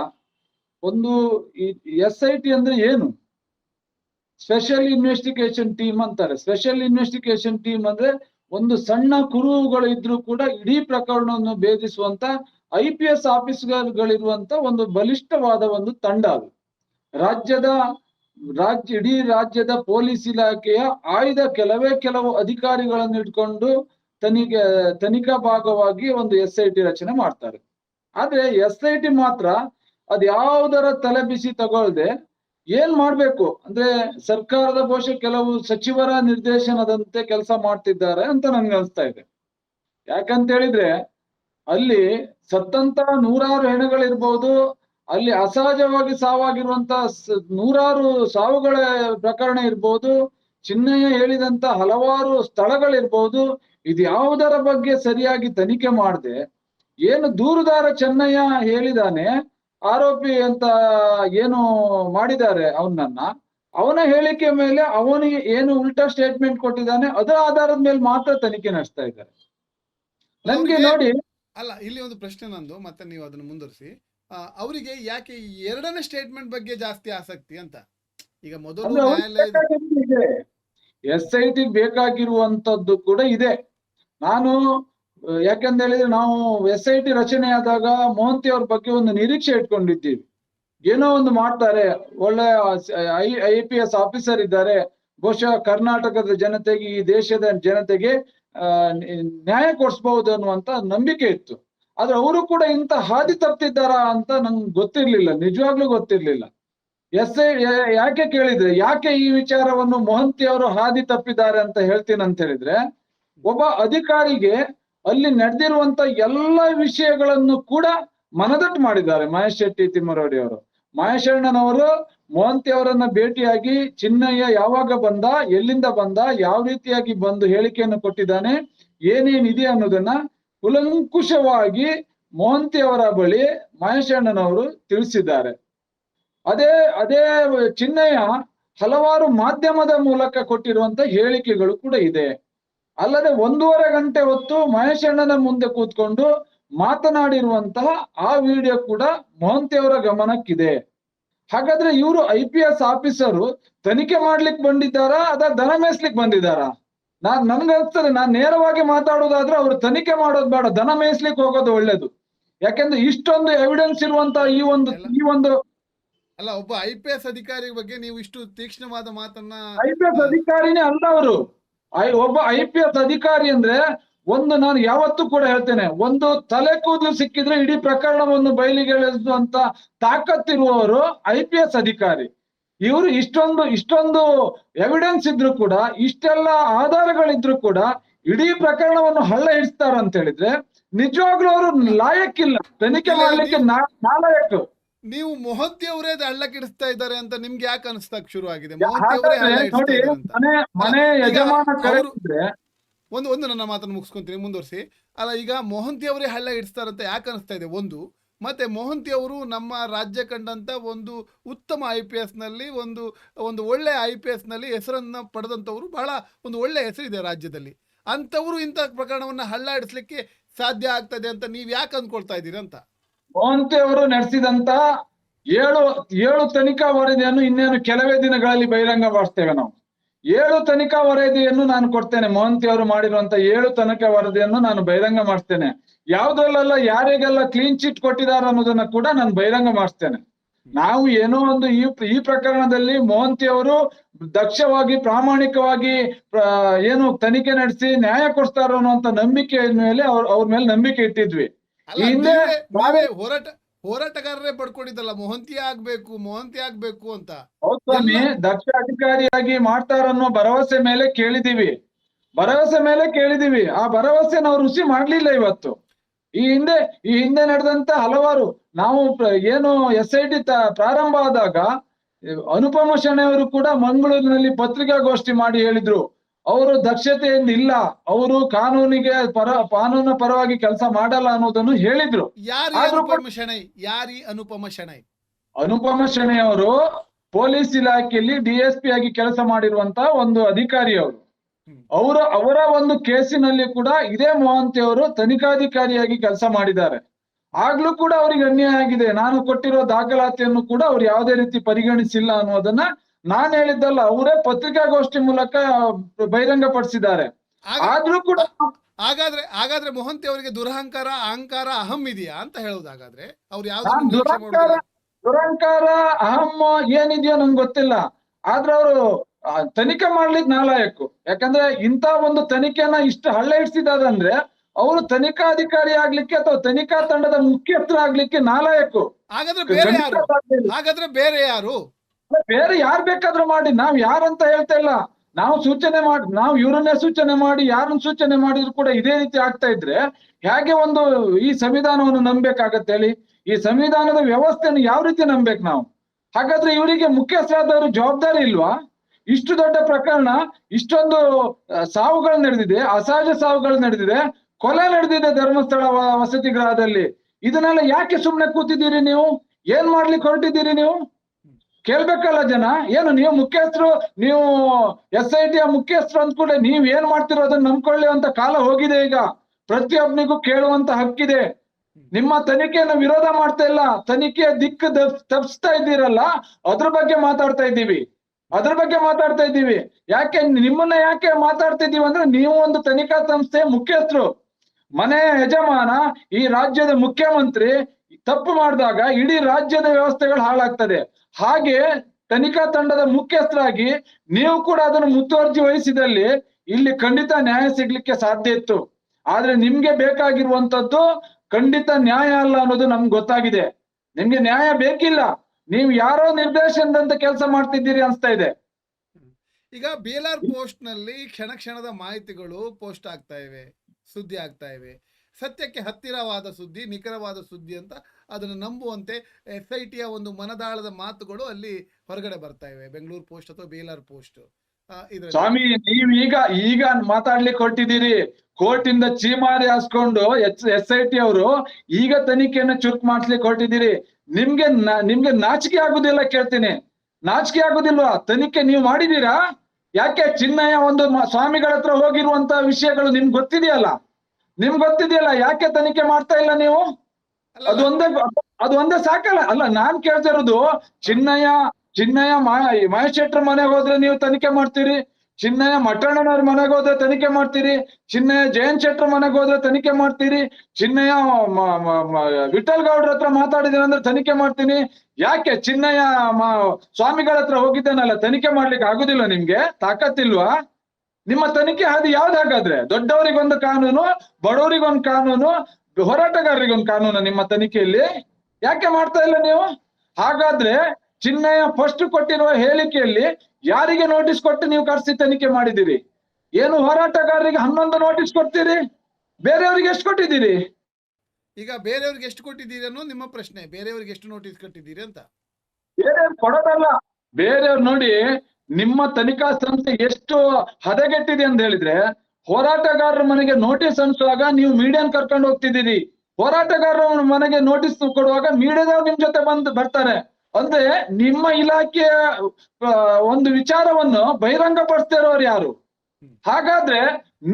ಒಂದು ಎಸ್ ಐ ಟಿ ಅಂದ್ರೆ ಏನು? ಸ್ಪೆಷಲ್ ಇನ್ವೆಸ್ಟಿಗೇಷನ್ ಟೀಮ್ ಅಂತಾರೆ. ಸ್ಪೆಷಲ್ ಇನ್ವೆಸ್ಟಿಗೇಷನ್ ಟೀಮ್ ಅಂದ್ರೆ ಒಂದು ಸಣ್ಣ ಕುರುಹುಗಳು ಇದ್ರೂ ಕೂಡ ಇಡೀ ಪ್ರಕರಣವನ್ನು ಭೇದಿಸುವಂತ ಐ ಪಿ ಎಸ್ ಆಫೀಸರ್ಗಳಿರುವಂತ ಒಂದು ಬಲಿಷ್ಠವಾದ ಒಂದು ತಂಡ ಅದು. ರಾಜ್ಯದ ರಾಜ್ಯ, ಇಡೀ ರಾಜ್ಯದ ಪೊಲೀಸ್ ಇಲಾಖೆಯ ಆಯ್ದ ಕೆಲವೇ ಕೆಲವು ಅಧಿಕಾರಿಗಳನ್ನು ಇಟ್ಕೊಂಡು ತನಿಖೆ, ತನಿಖಾ ಭಾಗವಾಗಿ ಒಂದು ಎಸ್ ಐ ಟಿ ರಚನೆ ಮಾಡ್ತಾರೆ. ಆದ್ರೆ ಎಸ್ ಐ ಟಿ ಮಾತ್ರ ಅದ್ಯಾವುದರ ತಲೆ ಬಿಸಿ ತಗೊಳ್ದೆ ಏನ್ ಮಾಡ್ಬೇಕು? ಅಂದ್ರೆ ಸರ್ಕಾರದ ಬಹುಶಃ ಕೆಲವು ಸಚಿವರ ನಿರ್ದೇಶನದಂತೆ ಕೆಲಸ ಮಾಡ್ತಿದ್ದಾರೆ ಅಂತ ನನ್ಗೆ ಅನ್ಸ್ತಾ ಇದೆ. ಯಾಕಂತ ಹೇಳಿದ್ರೆ ಅಲ್ಲಿ ಸತ್ತಂತ ನೂರಾರು ಹೆಣಗಳಿರ್ಬೋದು, ಅಲ್ಲಿ ಅಸಹಜವಾಗಿ ಸಾವಾಗಿರುವಂತ ನೂರಾರು ಸಾವುಗಳ ಪ್ರಕರಣ ಇರ್ಬೋದು ಚಿನ್ನಯ್ಯ ಹೇಳಿದಂತ ಹಲವಾರು ಸ್ಥಳಗಳಿರ್ಬೋದು, ಇದು ಯಾವುದರ ಬಗ್ಗೆ ಸರಿಯಾಗಿ ತನಿಖೆ ಮಾಡದೆ, ಏನು ದೂರುದಾರ ಚೆನ್ನಯ್ಯ ಹೇಳಿದಾನೆ ಆರೋಪಿ ಅಂತ ಏನು ಮಾಡಿದ್ದಾರೆ ಅವನನ್ನ ಅವನ ಹೇಳಿಕೆ ಮೇಲೆ ಅವನಿಗೆ ಏನು ಉಲ್ಟಾ ಸ್ಟೇಟ್ಮೆಂಟ್ ಕೊಟ್ಟಿದ್ದಾನೆ ಅದರ ಆಧಾರದ ಮೇಲೆ ಮಾತ್ರ ತನಿಖೆ ನಡೆಸ್ತಾ ಇದ್ದಾರೆ. ನಮ್ಗೆ ನೋಡಿ ಅಲ್ಲ ಇಲ್ಲಿ ಒಂದು ಪ್ರಶ್ನೆ ನಂದು ಮತ್ತೆ ನೀವು ಅದನ್ನ ಮುಂದುವರಿಸಿ. ಅವರಿಗೆ ಯಾಕೆ ಎರಡನೇ ಸ್ಟೇಟ್ಮೆಂಟ್ ಬಗ್ಗೆ ಜಾಸ್ತಿ ಆಸಕ್ತಿ ಅಂತ? ಈಗ ಮೊದಲು ಎಸ್ ಐ ಟಿ ಬೇಕಾಗಿರುವಂತದ್ದು ಕೂಡ ಇದೆ. ನಾನು ಯಾಕಂತ ಹೇಳಿದ್ರೆ ನಾವು ಎಸ್ ಐ ಟಿ ರಚನೆ ಆದಾಗ ಮೋಹಂತಿ ಅವ್ರ ಬಗ್ಗೆ ಒಂದು ನಿರೀಕ್ಷೆ ಇಟ್ಕೊಂಡಿದ್ದೀವಿ. ಏನೋ ಒಂದು ಮಾಡ್ತಾರೆ ಒಳ್ಳೆ I I P S officer ಇದ್ದಾರೆ, ಬಹುಶಃ ಕರ್ನಾಟಕದ ಜನತೆಗೆ, ಈ ದೇಶದ ಜನತೆಗೆ ನ್ಯಾಯ ಕೊಡಿಸಬಹುದು ಅನ್ನುವಂತ ನಂಬಿಕೆ ಇತ್ತು. ಆದ್ರೆ ಅವರು ಕೂಡ ಇಂತ ಹಾದಿ ತಪ್ಪಿದ್ದಾರಾ ಅಂತ ನಂಗೆ ಗೊತ್ತಿರ್ಲಿಲ್ಲ, ನಿಜವಾಗ್ಲೂ ಗೊತ್ತಿರ್ಲಿಲ್ಲ. ಎಸ್ ಐ ಯಾಕೆ ಕೇಳಿದ್ರೆ, ಯಾಕೆ ಈ ವಿಚಾರವನ್ನು ಮೊಹಂತಿ ಅವರು ಹಾದಿ ತಪ್ಪಿದ್ದಾರೆ ಅಂತ ಹೇಳ್ತೀನಿ ಅಂತ ಹೇಳಿದ್ರೆ, ಒಬ್ಬ ಅಧಿಕಾರಿಗೆ ಅಲ್ಲಿ ನಡೆದಿರುವಂತ ಎಲ್ಲ ವಿಷಯಗಳನ್ನು ಕೂಡ ಮನದಟ್ಟು ಮಾಡಿದ್ದಾರೆ ಮಹೇಶ್ ಶೆಟ್ಟಿ ತಿಮ್ಮರೋಡಿ ಅವರು. ಮಹೇಶಣ್ಣನವರು ಮೋಹಂತಿ ಅವರನ್ನ ಭೇಟಿಯಾಗಿ ಚಿನ್ನಯ್ಯ ಯಾವಾಗ ಬಂದ, ಎಲ್ಲಿಂದ ಬಂದ, ಯಾವ ರೀತಿಯಾಗಿ ಬಂದು ಹೇಳಿಕೆಯನ್ನು ಕೊಟ್ಟಿದ್ದಾನೆ, ಏನೇನಿದೆ ಅನ್ನೋದನ್ನ ಕುಲಂಕುಷವಾಗಿ ಮೋಹಂತಿ ಅವರ ಬಳಿ ಮಹೇಶಣ್ಣನವರು ತಿಳಿಸಿದ್ದಾರೆ. ಅದೇ ಅದೇ ಚಿನ್ನಯ್ಯ ಹಲವಾರು ಮಾಧ್ಯಮದ ಮೂಲಕ ಕೊಟ್ಟಿರುವಂತ ಹೇಳಿಕೆಗಳು ಕೂಡ ಇದೆ. ಅಲ್ಲದೆ ಒಂದೂವರೆ ಗಂಟೆ ಹೊತ್ತು ಮಹೇಶಣ್ಣನ ಮುಂದೆ ಕೂತ್ಕೊಂಡು ಮಾತನಾಡಿರುವಂತಹ ಆ ವಿಡಿಯೋ ಕೂಡ ಮೋಹಂತಿ ಅವರ ಗಮನಕ್ಕಿದೆ. ಹಾಗಾದ್ರೆ ಇವರು ಐ ಪಿ ಎಸ್ ಆಫೀಸರು ತನಿಖೆ ಮಾಡ್ಲಿಕ್ಕೆ ಬಂದಿದ್ದಾರಾ ಅದ ದನ ಮೇಯಿಸ್ಲಿಕ್ಕೆ ಬಂದಿದ್ದಾರಾ? ನಾನ್ ನನ್ಗನ್ಸ್ತದೆ ನಾನ್ ನೇರವಾಗಿ ಮಾತಾಡೋದಾದ್ರೆ ಅವ್ರು ತನಿಖೆ ಮಾಡೋದು ಬೇಡ ದನ ಮೇಯಿಸ್ಲಿಕ್ಕೆ ಹೋಗೋದು ಒಳ್ಳೇದು. ಯಾಕೆಂದ್ರೆ ಇಷ್ಟೊಂದು ಎವಿಡೆನ್ಸ್ ಇರುವಂತ ಈ ಒಂದು ಈ ಒಂದು ಅಲ್ಲ ಒಬ್ಬ ಐ ಪಿ ಎಸ್ ಅಧಿಕಾರಿ ಬಗ್ಗೆ ನೀವು ಇಷ್ಟು ತೀಕ್ಷ್ಣವಾದ ಮಾತನ್ನ ಐ ಪಿ ಎಸ್ ಅಧಿಕಾರಿನೇ ಅಲ್ಲ ಅವರು. ಐ ಒಬ್ಬ ಐ ಪಿ ಎಸ್ ಅಧಿಕಾರಿ ಅಂದ್ರೆ ಒಂದು ನಾನು ಯಾವತ್ತೂ ಕೂಡ ಹೇಳ್ತೇನೆ ಒಂದು ತಲೆ ಕೂದಲು ಸಿಕ್ಕಿದ್ರೆ ಇಡೀ ಪ್ರಕರಣವನ್ನು ಬಯಲಿಗೆ ಅಂತ ತಾಕತ್ತಿರುವವರು ಐ ಪಿ ಎಸ್ ಅಧಿಕಾರಿ. ಇವರು ಇಷ್ಟೊಂದು ಇಷ್ಟೊಂದು ಎವಿಡೆನ್ಸ್ ಇದ್ರು ಕೂಡ ಇಷ್ಟೆಲ್ಲ ಆಧಾರಗಳಿದ್ರು ಕೂಡ ಇಡೀ ಪ್ರಕರಣವನ್ನು ಹಳ್ಳ ಹಿಡಿಸ್ತಾರ ಅಂತ ಹೇಳಿದ್ರೆ ನಿಜವಾಗ್ಲೂ ಅವರು ಲಾಯಕ್ಕಿಲ್ಲ. ತನಿಖೆ ಮಾಡ್ಲಿಕ್ಕೆ ನಾಲಾಯಕ್ ನೀವು ಮೊಹಂತಿ ಅವರೇ ಹಳ್ಳಕ್ಕಿಡಿಸ್ತಾ ಇದ್ದಾರೆ ಅಂತ ನಿಮ್ಗೆ ಯಾಕೆ ಅನಿಸ್ತಾಕ್ ಶುರು ಆಗಿದೆ? ಒಂದು ಒಂದು ನನ್ನ ಮಾತನ್ನು ಮುಗಿಸ್ಕೊಂತೀನಿ ಮುಂದುವರಿಸಿ. ಅಲ್ಲ ಈಗ ಮೊಹಂತಿ ಅವರೇ ಹಳ್ಳ ಇಡಿಸ್ತಾರಂತ ಯಾಕೆ ಅನಿಸ್ತಾ ಇದೆ? ಒಂದು ಮತ್ತೆ ಮೊಹಂತಿ ಅವರು ನಮ್ಮ ರಾಜ್ಯ ಕಂಡಂತ ಒಂದು ಉತ್ತಮ ಐ ಪಿ ಎಸ್ನಲ್ಲಿ ಒಂದು ಒಂದು ಒಳ್ಳೆ ಐ ಪಿ ಎಸ್ನಲ್ಲಿ ಹೆಸರನ್ನ ಪಡೆದಂತವರು ಬಹಳ ಒಂದು ಒಳ್ಳೆ ಹೆಸರಿದೆ ರಾಜ್ಯದಲ್ಲಿ. ಅಂತವರು ಇಂತ ಪ್ರಕರಣವನ್ನ ಹಳ್ಳ ಇಡಿಸ್ಲಿಕ್ಕೆ ಸಾಧ್ಯ ಆಗ್ತದೆ ಅಂತ ನೀವ್ ಯಾಕೆ ಅಂದ್ಕೊಳ್ತಾ ಇದ್ದೀರಿ ಅಂತ? ಮೋಹಂತಿ ಅವರು ನಡೆಸಿದಂತ ಏಳು ಏಳು ತನಿಖಾ ವರದಿಯನ್ನು ಇನ್ನೇನು ಕೆಲವೇ ದಿನಗಳಲ್ಲಿ ಬಹಿರಂಗಪಡಿಸ್ತೇವೆ ನಾವು. ಏಳು ತನಿಖಾ ವರದಿಯನ್ನು ನಾನು ಕೊಡ್ತೇನೆ. ಮೋಹಂತಿ ಅವರು ಮಾಡಿರುವಂತ ಏಳು ತನಿಖಾ ವರದಿಯನ್ನು ನಾನು ಬಹಿರಂಗ ಮಾಡ್ತೇನೆ ಯಾವ್ದ್ರಲ್ಲೆಲ್ಲ ಯಾರಿಗೆಲ್ಲ ಕ್ಲೀನ್ ಚಿಟ್ ಕೊಟ್ಟಿದ್ದಾರೆ ಅನ್ನೋದನ್ನ ಕೂಡ ನಾನು ಬಹಿರಂಗ ಮಾಡಿಸ್ತೇನೆ. ನಾವು ಏನೋ ಒಂದು ಈ ಈ ಪ್ರಕರಣದಲ್ಲಿ ಮೋಹಂತಿ ಅವರು ದಕ್ಷವಾಗಿ, ಪ್ರಾಮಾಣಿಕವಾಗಿ ಏನು ತನಿಖೆ ನಡೆಸಿ ನ್ಯಾಯ ಕೊಡ್ತಾರೋ ಅನ್ನುವಂತ ನಂಬಿಕೆ ಮೇಲೆ ಅವ್ರ ಅವ್ರ ಮೇಲೆ ನಂಬಿಕೆ ಇಟ್ಟಿದ್ವಿ. ನೀವೇ- ಹೋರಾಟ ಹೋರಾಟಗಾರರೇ ಪಡ್ಕೊಂಡಿದ್ದಲ್ಲ ಮೊಹಂತಿ ಆಗ್ಬೇಕು ಮೊಹಂತಿ ಆಗ್ಬೇಕು ಅಂತ. ದಕ್ಷ ಅಧಿಕಾರಿಯಾಗಿ ಮಾಡ್ತಾರನ್ನೋ ಭರವಸೆ ಮೇಲೆ ಕೇಳಿದೀವಿ. ಭರವಸೆ ಮೇಲೆ ಕೇಳಿದೀವಿ. ಆ ಭರವಸೆ ನಾವು ರುಚಿ ಮಾಡ್ಲಿಲ್ಲ ಇವತ್ತು. ಈ ಹಿಂದೆ ಈ ಹಿಂದೆ ನಡೆದಂತ ಹಲವಾರು ನಾವು ಏನು ಎಸ್ ಐ ಟಿ ಪ್ರಾರಂಭ ಆದಾಗ ಅನುಪಮ ಶೆಣೆ ಅವರು ಕೂಡ ಮಂಗಳೂರಿನಲ್ಲಿ ಪತ್ರಿಕಾಗೋಷ್ಠಿ ಮಾಡಿ ಹೇಳಿದ್ರು. ಅವರು ದಕ್ಷತೆಯಿಂದ ಇಲ್ಲ ಅವರು ಕಾನೂನಿಗೆ ಪರ ಕಾನೂನು ಪರವಾಗಿ ಕೆಲಸ ಮಾಡಲ್ಲ ಅನ್ನೋದನ್ನು ಹೇಳಿದ್ರು. ಯಾರಿ ಅನುಪಮ ಶೆಣೈ? ಯಾರಿ ಅನುಪಮ ಶೆಣೈ? ಅವರು ಪೊಲೀಸ್ ಇಲಾಖೆಯಲ್ಲಿ ಡಿಎಸ್ಪಿ ಎಸ್ ಪಿ ಆಗಿ ಕೆಲಸ ಮಾಡಿರುವಂತ ಒಂದು ಅಧಿಕಾರಿ ಅವರು. ಅವರ ಅವರ ಒಂದು ಕೇಸಿನಲ್ಲಿ ಕೂಡ ಇದೇ ಮೊಹಂತಿ ಅವರು ತನಿಖಾಧಿಕಾರಿಯಾಗಿ ಕೆಲಸ ಮಾಡಿದ್ದಾರೆ. ಆಗ್ಲೂ ಕೂಡ ಅವರಿಗೆ ಅನ್ಯಾಯ ಆಗಿದೆ. ನಾನು ಕೊಟ್ಟಿರೋ ದಾಖಲಾತಿಯನ್ನು ಕೂಡ ಅವ್ರು ಯಾವುದೇ ರೀತಿ ಪರಿಗಣಿಸಿಲ್ಲ ಅನ್ನೋದನ್ನ ನಾನ್ ಹೇಳಿದ್ದಲ್ಲ ಅವರೇ ಪತ್ರಿಕಾಗೋಷ್ಠಿ ಮೂಲಕ ಬಹಿರಂಗ ಪಡಿಸಿದ್ದಾರೆ ಆದ್ರೂ ಕೂಡ ಹಾಗಾದ್ರೆ ಹಾಗಾದ್ರೆ ಮೊಹಂತಿ ಅವರಿಗೆ ದುರಹಂಕಾರ ಅಹಂಕಾರ ಅಹಂ ಇದೆಯಾ ಅಂತ ಹೇಳೋದಾಗಾದ್ರೆ ಅವ್ರು ದುರಹಂಕಾರ ದುರಂಕಾರ ಅಹಂ ಏನಿದೆಯೋ ನಂಗೆ ಗೊತ್ತಿಲ್ಲ. ಆದ್ರೆ ಅವರು ತನಿಖೆ ಮಾಡ್ಲಿಕ್ಕೆ ನಾಲಾಯಕ್ಕು ಯಾಕಂದ್ರೆ ಇಂತ ಒಂದು ತನಿಖೆನ ಇಷ್ಟು ಹಳ್ಳ ಇಡ್ಸಿದಾದಂದ್ರೆ ಅವರು ತನಿಖಾಧಿಕಾರಿ ಆಗ್ಲಿಕ್ಕೆ ಅಥವಾ ತನಿಖಾ ತಂಡದ ಮುಖ್ಯಸ್ಥರಾಗ್ಲಿಕ್ಕೆ ನಾಲಾಯಕ್ಕು ಹಾಗಾದ್ರೆ ಬೇರೆ ಯಾರು. ಹಾಗಾದ್ರೆ ಬೇರೆ ಯಾರು? ಬೇರೆ ಯಾರು ಬೇಕಾದ್ರೂ ಮಾಡಿ, ನಾವ್ ಯಾರಂತ ಹೇಳ್ತಾ ಇಲ್ಲ. ನಾವು ಸೂಚನೆ ಮಾಡಿ, ನಾವು ಇವ್ರನ್ನೇ ಸೂಚನೆ ಮಾಡಿ ಯಾರನ್ನ ಸೂಚನೆ ಮಾಡಿದ್ರು ಕೂಡ ಇದೇ ರೀತಿ ಆಗ್ತಾ ಇದ್ರೆ ಹೇಗೆ ಒಂದು ಈ ಸಂವಿಧಾನವನ್ನು ನಂಬೇಕಾಗತ್ತೆ ಹೇಳಿ? ಈ ಸಂವಿಧಾನದ ವ್ಯವಸ್ಥೆಯನ್ನು ಯಾವ ರೀತಿ ನಂಬೇಕು ನಾವು? ಹಾಗಾದ್ರೆ ಇವರಿಗೆ ಮುಖ್ಯಸ್ಥರಾದವರು ಜವಾಬ್ದಾರಿ ಇಲ್ವಾ? ಇಷ್ಟು ದೊಡ್ಡ ಪ್ರಕರಣ, ಇಷ್ಟೊಂದು ಸಾವುಗಳು ನಡೆದಿದೆ, ಅಸಹಜ ಸಾವುಗಳು ನಡೆದಿದೆ, ಕೊಲೆ ನಡೆದಿದೆ ಧರ್ಮಸ್ಥಳ ವಸತಿ ಗೃಹದಲ್ಲಿ. ಇದನ್ನೆಲ್ಲ ಯಾಕೆ ಸುಮ್ಮನೆ ಕೂತಿದ್ದೀರಿ ನೀವು? ಏನ್ ಮಾಡ್ಲಿಕ್ಕೆ ಹೊರಟಿದ್ದೀರಿ ನೀವು? ಕೇಳ್ಬೇಕಲ್ಲ ಜನ? ಏನು, ನೀವು ಮುಖ್ಯಸ್ಥರು, ನೀವು ಎಸ್ ಐ ಟಿಯ ಮುಖ್ಯಸ್ಥರು ಕೂಡ ನೀವ್ ಏನ್ ಮಾಡ್ತಿರೋ ಅದನ್ನ ನಂಬ್ಕೊಳ್ಳಿ ಅಂತ ಕಾಲ ಹೋಗಿದೆ ಈಗ. ಪ್ರತಿಯೊಬ್ಬನಿಗೂ ಕೇಳುವಂತ ಹಕ್ಕಿದೆ. ನಿಮ್ಮ ತನಿಖೆಯನ್ನು ವಿರೋಧ ಮಾಡ್ತಾ ಇಲ್ಲ. ತನಿಖೆಯ ದಿಕ್ಕು ತಪ್ಸ್ತಾ ಇದ್ದೀರಲ್ಲ, ಅದ್ರ ಬಗ್ಗೆ ಮಾತಾಡ್ತಾ ಇದ್ದೀವಿ. ಅದ್ರ ಬಗ್ಗೆ ಮಾತಾಡ್ತಾ ಇದ್ದೀವಿ. ಯಾಕೆ, ನಿಮ್ಮನ್ನ ಯಾಕೆ ಮಾತಾಡ್ತಾ ಇದ್ದೀವಿ ಅಂದ್ರೆ ನೀವು ಒಂದು ತನಿಖಾ ಸಂಸ್ಥೆ ಮುಖ್ಯಸ್ಥರು. ಮನೆ ಯಜಮಾನ, ಈ ರಾಜ್ಯದ ಮುಖ್ಯಮಂತ್ರಿ ತಪ್ಪು ಮಾಡಿದಾಗ ಇಡೀ ರಾಜ್ಯದ ವ್ಯವಸ್ಥೆಗಳು ಹಾಳಾಗ್ತದೆ. ಹಾಗೆ ತನಿಖಾ ತಂಡದ ಮುಖ್ಯಸ್ಥರಾಗಿ ನೀವು ಕೂಡ ಅದನ್ನು ಮುತುವರ್ಜಿ ವಹಿಸಿದಲ್ಲಿ ಇಲ್ಲಿ ಖಂಡಿತ ನ್ಯಾಯ ಸಿಗ್ಲಿಕ್ಕೆ ಸಾಧ್ಯ ಇತ್ತು. ಆದ್ರೆ ನಿಮ್ಗೆ ಬೇಕಾಗಿರುವಂತದ್ದು ಖಂಡಿತ ನ್ಯಾಯ ಅಲ್ಲ ಅನ್ನೋದು ನಮ್ಗೆ ಗೊತ್ತಾಗಿದೆ. ನಿಮ್ಗೆ ನ್ಯಾಯ ಬೇಕಿಲ್ಲ. ನೀವು ಯಾರೋ ನಿರ್ದೇಶನದಂತ ಕೆಲಸ ಮಾಡ್ತಿದ್ದೀರಿ ಅನ್ಸ್ತಾ ಇದೆ. ಈಗ ಬೇಲಾರ್ ಪೋಸ್ಟ್ನಲ್ಲಿ ಕ್ಷಣ ಕ್ಷಣದ ಮಾಹಿತಿಗಳು ಪೋಸ್ಟ್ ಆಗ್ತಾ ಇವೆ, ಸುದ್ದಿ ಆಗ್ತಾ ಇವೆ. ಸತ್ಯಕ್ಕೆ ಹತ್ತಿರವಾದ ಸುದ್ದಿ, ನಿಖರವಾದ ಸುದ್ದಿ ಅಂತ ಅದನ್ನು ನಂಬುವಂತೆ ಎಸ್ ಐ ಟಿಯ ಒಂದು ಮನದಾಳದ ಮಾತುಗಳು ಅಲ್ಲಿ ಹೊರಗಡೆ ಬರ್ತಾ ಇವೆ. ಬೆಂಗಳೂರು ಪೋಸ್ಟ್ ಅಥವಾ ಬೇಲಾರ್ ಪೋಸ್ಟ್. ಸ್ವಾಮಿ, ನೀವ್ ಈಗ ಈಗ ಮಾತಾಡ್ಲಿಕ್ಕೆ ಹೊರಟಿದ್ದೀರಿ. ಕೋರ್ಟ್ ಇಂದ ಚೀಮಾರಿ ಹಾಸ್ಕೊಂಡು ಎಸ್ ಐ ಟಿ ಅವರು ಈಗ ತನಿಖೆಯನ್ನ ಚುರುಕು ಮಾಡ್ಲಿಕ್ಕೆ ಹೊರಟಿದ್ದೀರಿ. ನಿಮ್ಗೆ ನಿಮ್ಗೆ ನಾಚಿಕೆ ಆಗುದಿಲ್ಲ ಕೇಳ್ತೀನಿ. ನಾಚಿಕೆ ಆಗುದಿಲ್ವಾ? ತನಿಖೆ ನೀವು ಮಾಡಿದೀರಾ ಯಾಕೆ ಚಿನ್ನಯ್ಯ ಒಂದು ಸ್ವಾಮಿಗಳ ಹತ್ರ ಹೋಗಿರುವಂತ ವಿಷಯಗಳು ನಿಮ್ಗೆ ಗೊತ್ತಿದೆಯಲ್ಲ? ನಿಮ್ಗೆ ಗೊತ್ತಿದೆಯಲ್ಲ ಯಾಕೆ ತನಿಖೆ ಮಾಡ್ತಾ ಇಲ್ಲ ನೀವು? ಅದು ಒಂದೇ ಅದು ಒಂದೇ ಸಾಕಲ್ಲ. ಅಲ್ಲ ನಾನ್ ಕೇಳ್ತಾ ಇರೋದು ಚಿನ್ನಯ್ಯ ಚಿನ್ನಯ್ಯ ಮಹ- ಮಹೇಶ್ ಶೆಟ್ರ್ ಮನೆಗೆ ಹೋದ್ರೆ ನೀವು ತನಿಖೆ ಮಾಡ್ತೀರಿ? ಚಿನ್ನಯ್ಯ ಮಠಣ್ಣನವ್ರ ಮನೆಗೆ ಹೋದ್ರೆ ತನಿಖೆ ಮಾಡ್ತೀರಿ? ಚಿನ್ನಯ್ಯ ಜಯಂತ್ ಶೆಟ್ರ್ ಮನೆಗೆ ಹೋದ್ರೆ ತನಿಖೆ ಮಾಡ್ತೀರಿ? ಚಿನ್ನಯ್ಯ ವಿಠಲ್ ಗೌಡ್ರ ಹತ್ರ ಮಾತಾಡಿದೀನಿ ಅಂದ್ರೆ ತನಿಖೆ ಮಾಡ್ತೀನಿ? ಯಾಕೆ ಚಿನ್ನಯ್ಯ ಮ- ಸ್ವಾಮಿಗಳ ಹತ್ರ ಹೋಗಿದ್ದೇನಲ್ಲ ತನಿಖೆ ಮಾಡ್ಲಿಕ್ಕೆ ಆಗುದಿಲ್ಲ ನಿಮ್ಗೆ? ತಾಕತ್ತಿಲ್ವಾ ನಿಮ್ಮ ತನಿಖೆ ಅದು ಯಾವ್ದು ಹಾಗಾದ್ರೆ? ದೊಡ್ಡವರಿಗೊಂದು ಕಾನೂನು ಬಡವರಿಗೊಂದು ಕಾನೂನು ಹೋರಾಟಗಾರರಿಗೊಂದು ಕಾನೂನು ನಿಮ್ಮ ತನಿಖೆಯಲ್ಲಿ? ಯಾಕೆ ಮಾಡ್ತಾ ಇಲ್ಲ ನೀವು? ಹಾಗಾದ್ರೆ ಚಿನ್ನಯ ಫಸ್ಟ್ ಕೊಟ್ಟಿರುವ ಹೇಳಿಕೆಯಲ್ಲಿ ಯಾರಿಗೆ ನೋಟಿಸ್ ಕೊಟ್ಟು ನೀವು ಕರೆಸಿ ತನಿಖೆ ಮಾಡಿದಿರಿ ಏನು ಹೋರಾಟಗಾರರಿಗೆ ಹನ್ನೊಂದು ನೋಟಿಸ್ ಕೊಡ್ತೀರಿ? ಬೇರೆಯವ್ರಿಗೆ ಎಷ್ಟು ಕೊಟ್ಟಿದ್ದೀರಿ? ಈಗ ಬೇರೆಯವ್ರಿಗೆ ಎಷ್ಟು ಕೊಟ್ಟಿದ್ದೀರಿ ಅನ್ನೋ ನಿಮ್ಮ ಪ್ರಶ್ನೆ. ಬೇರೆಯವ್ರಿಗೆ ಎಷ್ಟು ನೋಟಿಸ್ ಕೊಟ್ಟಿದ್ದೀರಿ ಅಂತ. ಬೇರೆಯವ್ರು ಕೊಡೋದಲ್ಲ. ಬೇರೆಯವ್ರು ನೋಡಿ ನಿಮ್ಮ ತನಿಖಾ ಸಂಸ್ಥೆ ಎಷ್ಟು ಹದಗೆಟ್ಟಿದೆ ಅಂತ ಹೇಳಿದ್ರೆ, ಹೋರಾಟಗಾರರ ಮನೆಗೆ ನೋಟಿಸ್ ಅನ್ಸುವಾಗ ನೀವು ಮೀಡಿಯಾನ್ ಕರ್ಕೊಂಡು ಹೋಗ್ತಿದ್ದೀರಿ. ಹೋರಾಟಗಾರರ ಮನೆಗೆ ನೋಟಿಸ್ ಕೊಡುವಾಗ ಮೀಡಿಯಾದವ್ರು ನಿಮ್ ಜೊತೆ ಬಂದು ಬರ್ತಾರೆ. ಅಂದ್ರೆ ನಿಮ್ಮ ಇಲಾಖೆಯ ಒಂದು ವಿಚಾರವನ್ನು ಬಹಿರಂಗ ಪಡಿಸ್ತಾ ಇರೋರು ಯಾರು? ಹಾಗಾದ್ರೆ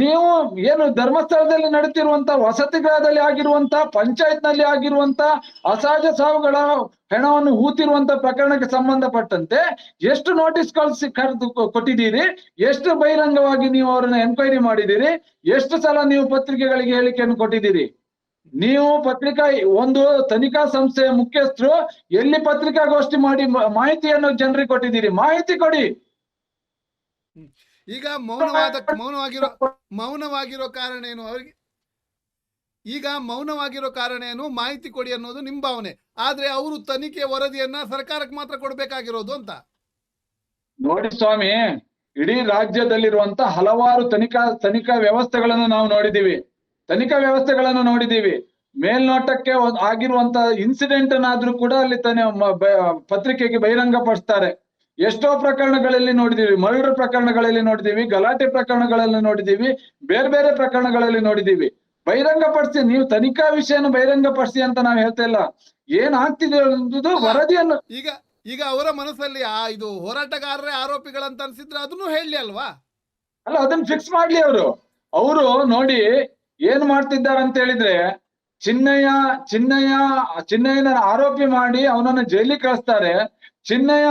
ನೀವು ಏನು ಧರ್ಮಸ್ಥಳದಲ್ಲಿ ನಡೀತಿರುವಂತ ವಸತಿ ಗೃಹದಲ್ಲಿ ಆಗಿರುವಂತ ಪಂಚಾಯತ್ನಲ್ಲಿ ಆಗಿರುವಂತ ಅಸಹಜ ಸಾವುಗಳ ಹೆಣವನ್ನು ಹೂತಿರುವಂತ ಪ್ರಕರಣಕ್ಕೆ ಸಂಬಂಧಪಟ್ಟಂತೆ ಎಷ್ಟು ನೋಟಿಸ್ ಕಳಿಸಿ ಕರೆದು ಕೊಟ್ಟಿದ್ದೀರಿ, ಎಷ್ಟು ಬಹಿರಂಗವಾಗಿ ನೀವು ಅವರನ್ನ ಎನ್ಕ್ವೈರಿ ಮಾಡಿದ್ದೀರಿ, ಎಷ್ಟು ಸಲ ನೀವು ಪತ್ರಿಕೆಗಳಿಗೆ ಹೇಳಿಕೆಯನ್ನು ಕೊಟ್ಟಿದ್ದೀರಿ? ನೀವು ಪತ್ರಿಕಾ, ಒಂದು ತನಿಖಾ ಸಂಸ್ಥೆಯ ಮುಖ್ಯಸ್ಥರು ಎಲ್ಲಿ ಪತ್ರಿಕಾಗೋಷ್ಠಿ ಮಾಡಿ, ಮಾಹಿತಿಯನ್ನು ಜನರಿಗೆ ಕೊಟ್ಟಿದ್ದೀರಿ? ಮಾಹಿತಿ ಕೊಡಿ. ಈಗ ಮೌನವಾದ ಮೌನವಾಗಿರೋ ಮೌನವಾಗಿರೋ ಕಾರಣ ಏನು ಅವರಿಗೆ? ಈಗ ಮೌನವಾಗಿರೋ ಕಾರಣ ಏನು? ಮಾಹಿತಿ ಕೊಡಿ ಅನ್ನೋದು ನಿಮ್ ಭಾವನೆ. ಆದ್ರೆ ಅವರು ತನಿಖೆ ವರದಿಯನ್ನ ಸರ್ಕಾರಕ್ಕೆ ಮಾತ್ರ ಕೊಡ್ಬೇಕಾಗಿರೋದು ಅಂತ. ನೋಡಿ ಸ್ವಾಮಿ, ಇಡೀ ರಾಜ್ಯದಲ್ಲಿರುವಂತ ಹಲವಾರು ತನಿಖಾ ತನಿಖಾ ವ್ಯವಸ್ಥೆಗಳನ್ನು ನಾವು ನೋಡಿದೀವಿ ತನಿಖಾ ವ್ಯವಸ್ಥೆಗಳನ್ನು ನೋಡಿದೀವಿ ಮೇಲ್ನೋಟಕ್ಕೆ ಆಗಿರುವಂತ ಇನ್ಸಿಡೆಂಟ್ ಅನ್ನಾದ್ರೂ ಕೂಡ ಅಲ್ಲಿ ತನ್ನ ಪತ್ರಿಕೆಗೆ ಬಹಿರಂಗ ಪಡಿಸ್ತಾರೆ ಎಷ್ಟೋ ಪ್ರಕರಣಗಳಲ್ಲಿ ನೋಡಿದೀವಿ ಮರ್ಡರ್ ಪ್ರಕರಣಗಳಲ್ಲಿ ನೋಡಿದೀವಿ ಗಲಾಟೆ ಪ್ರಕರಣಗಳಲ್ಲಿ ನೋಡಿದೀವಿ ಬೇರೆ ಬೇರೆ ಪ್ರಕರಣಗಳಲ್ಲಿ ನೋಡಿದೀವಿ. ಬಹಿರಂಗ ಪಡಿಸಿ ನೀವು ತನಿಖಾ ವಿಷಯನ ಬಹಿರಂಗ ಪಡಿಸಿ ಅಂತ ನಾವು ಹೇಳ್ತಾ ಇಲ್ಲ. ಏನ್ ಆಗ್ತಿದೆ ಅನ್ನೋದು ವರದಿಯನ್ನು ಈಗ ಈಗ ಅವರ ಮನಸ್ಸಲ್ಲಿ ಆ ಇದು ಹೋರಾಟಗಾರರೇ ಆರೋಪಿಗಳಂತ ಅನ್ಸಿದ್ರೆ ಅದನ್ನು ಹೇಳಿ ಅಲ್ವಾ? ಅಲ್ಲ ಅದನ್ನ ಫಿಕ್ಸ್ ಮಾಡ್ಲಿ ಅವರು. ಅವರು ನೋಡಿ ಏನ್ ಮಾಡ್ತಿದ್ದಾರೆ ಅಂತ ಹೇಳಿದ್ರೆ ಚಿನ್ನಯ್ಯ ಚಿನ್ನಯ್ಯ ಚಿನ್ನಯ್ಯನ ಆರೋಪಿ ಮಾಡಿ ಅವನನ್ನ ಜೈಲಿಗೆ ಕಳಿಸ್ತಾರೆ. ಚಿನ್ನಯ್ಯ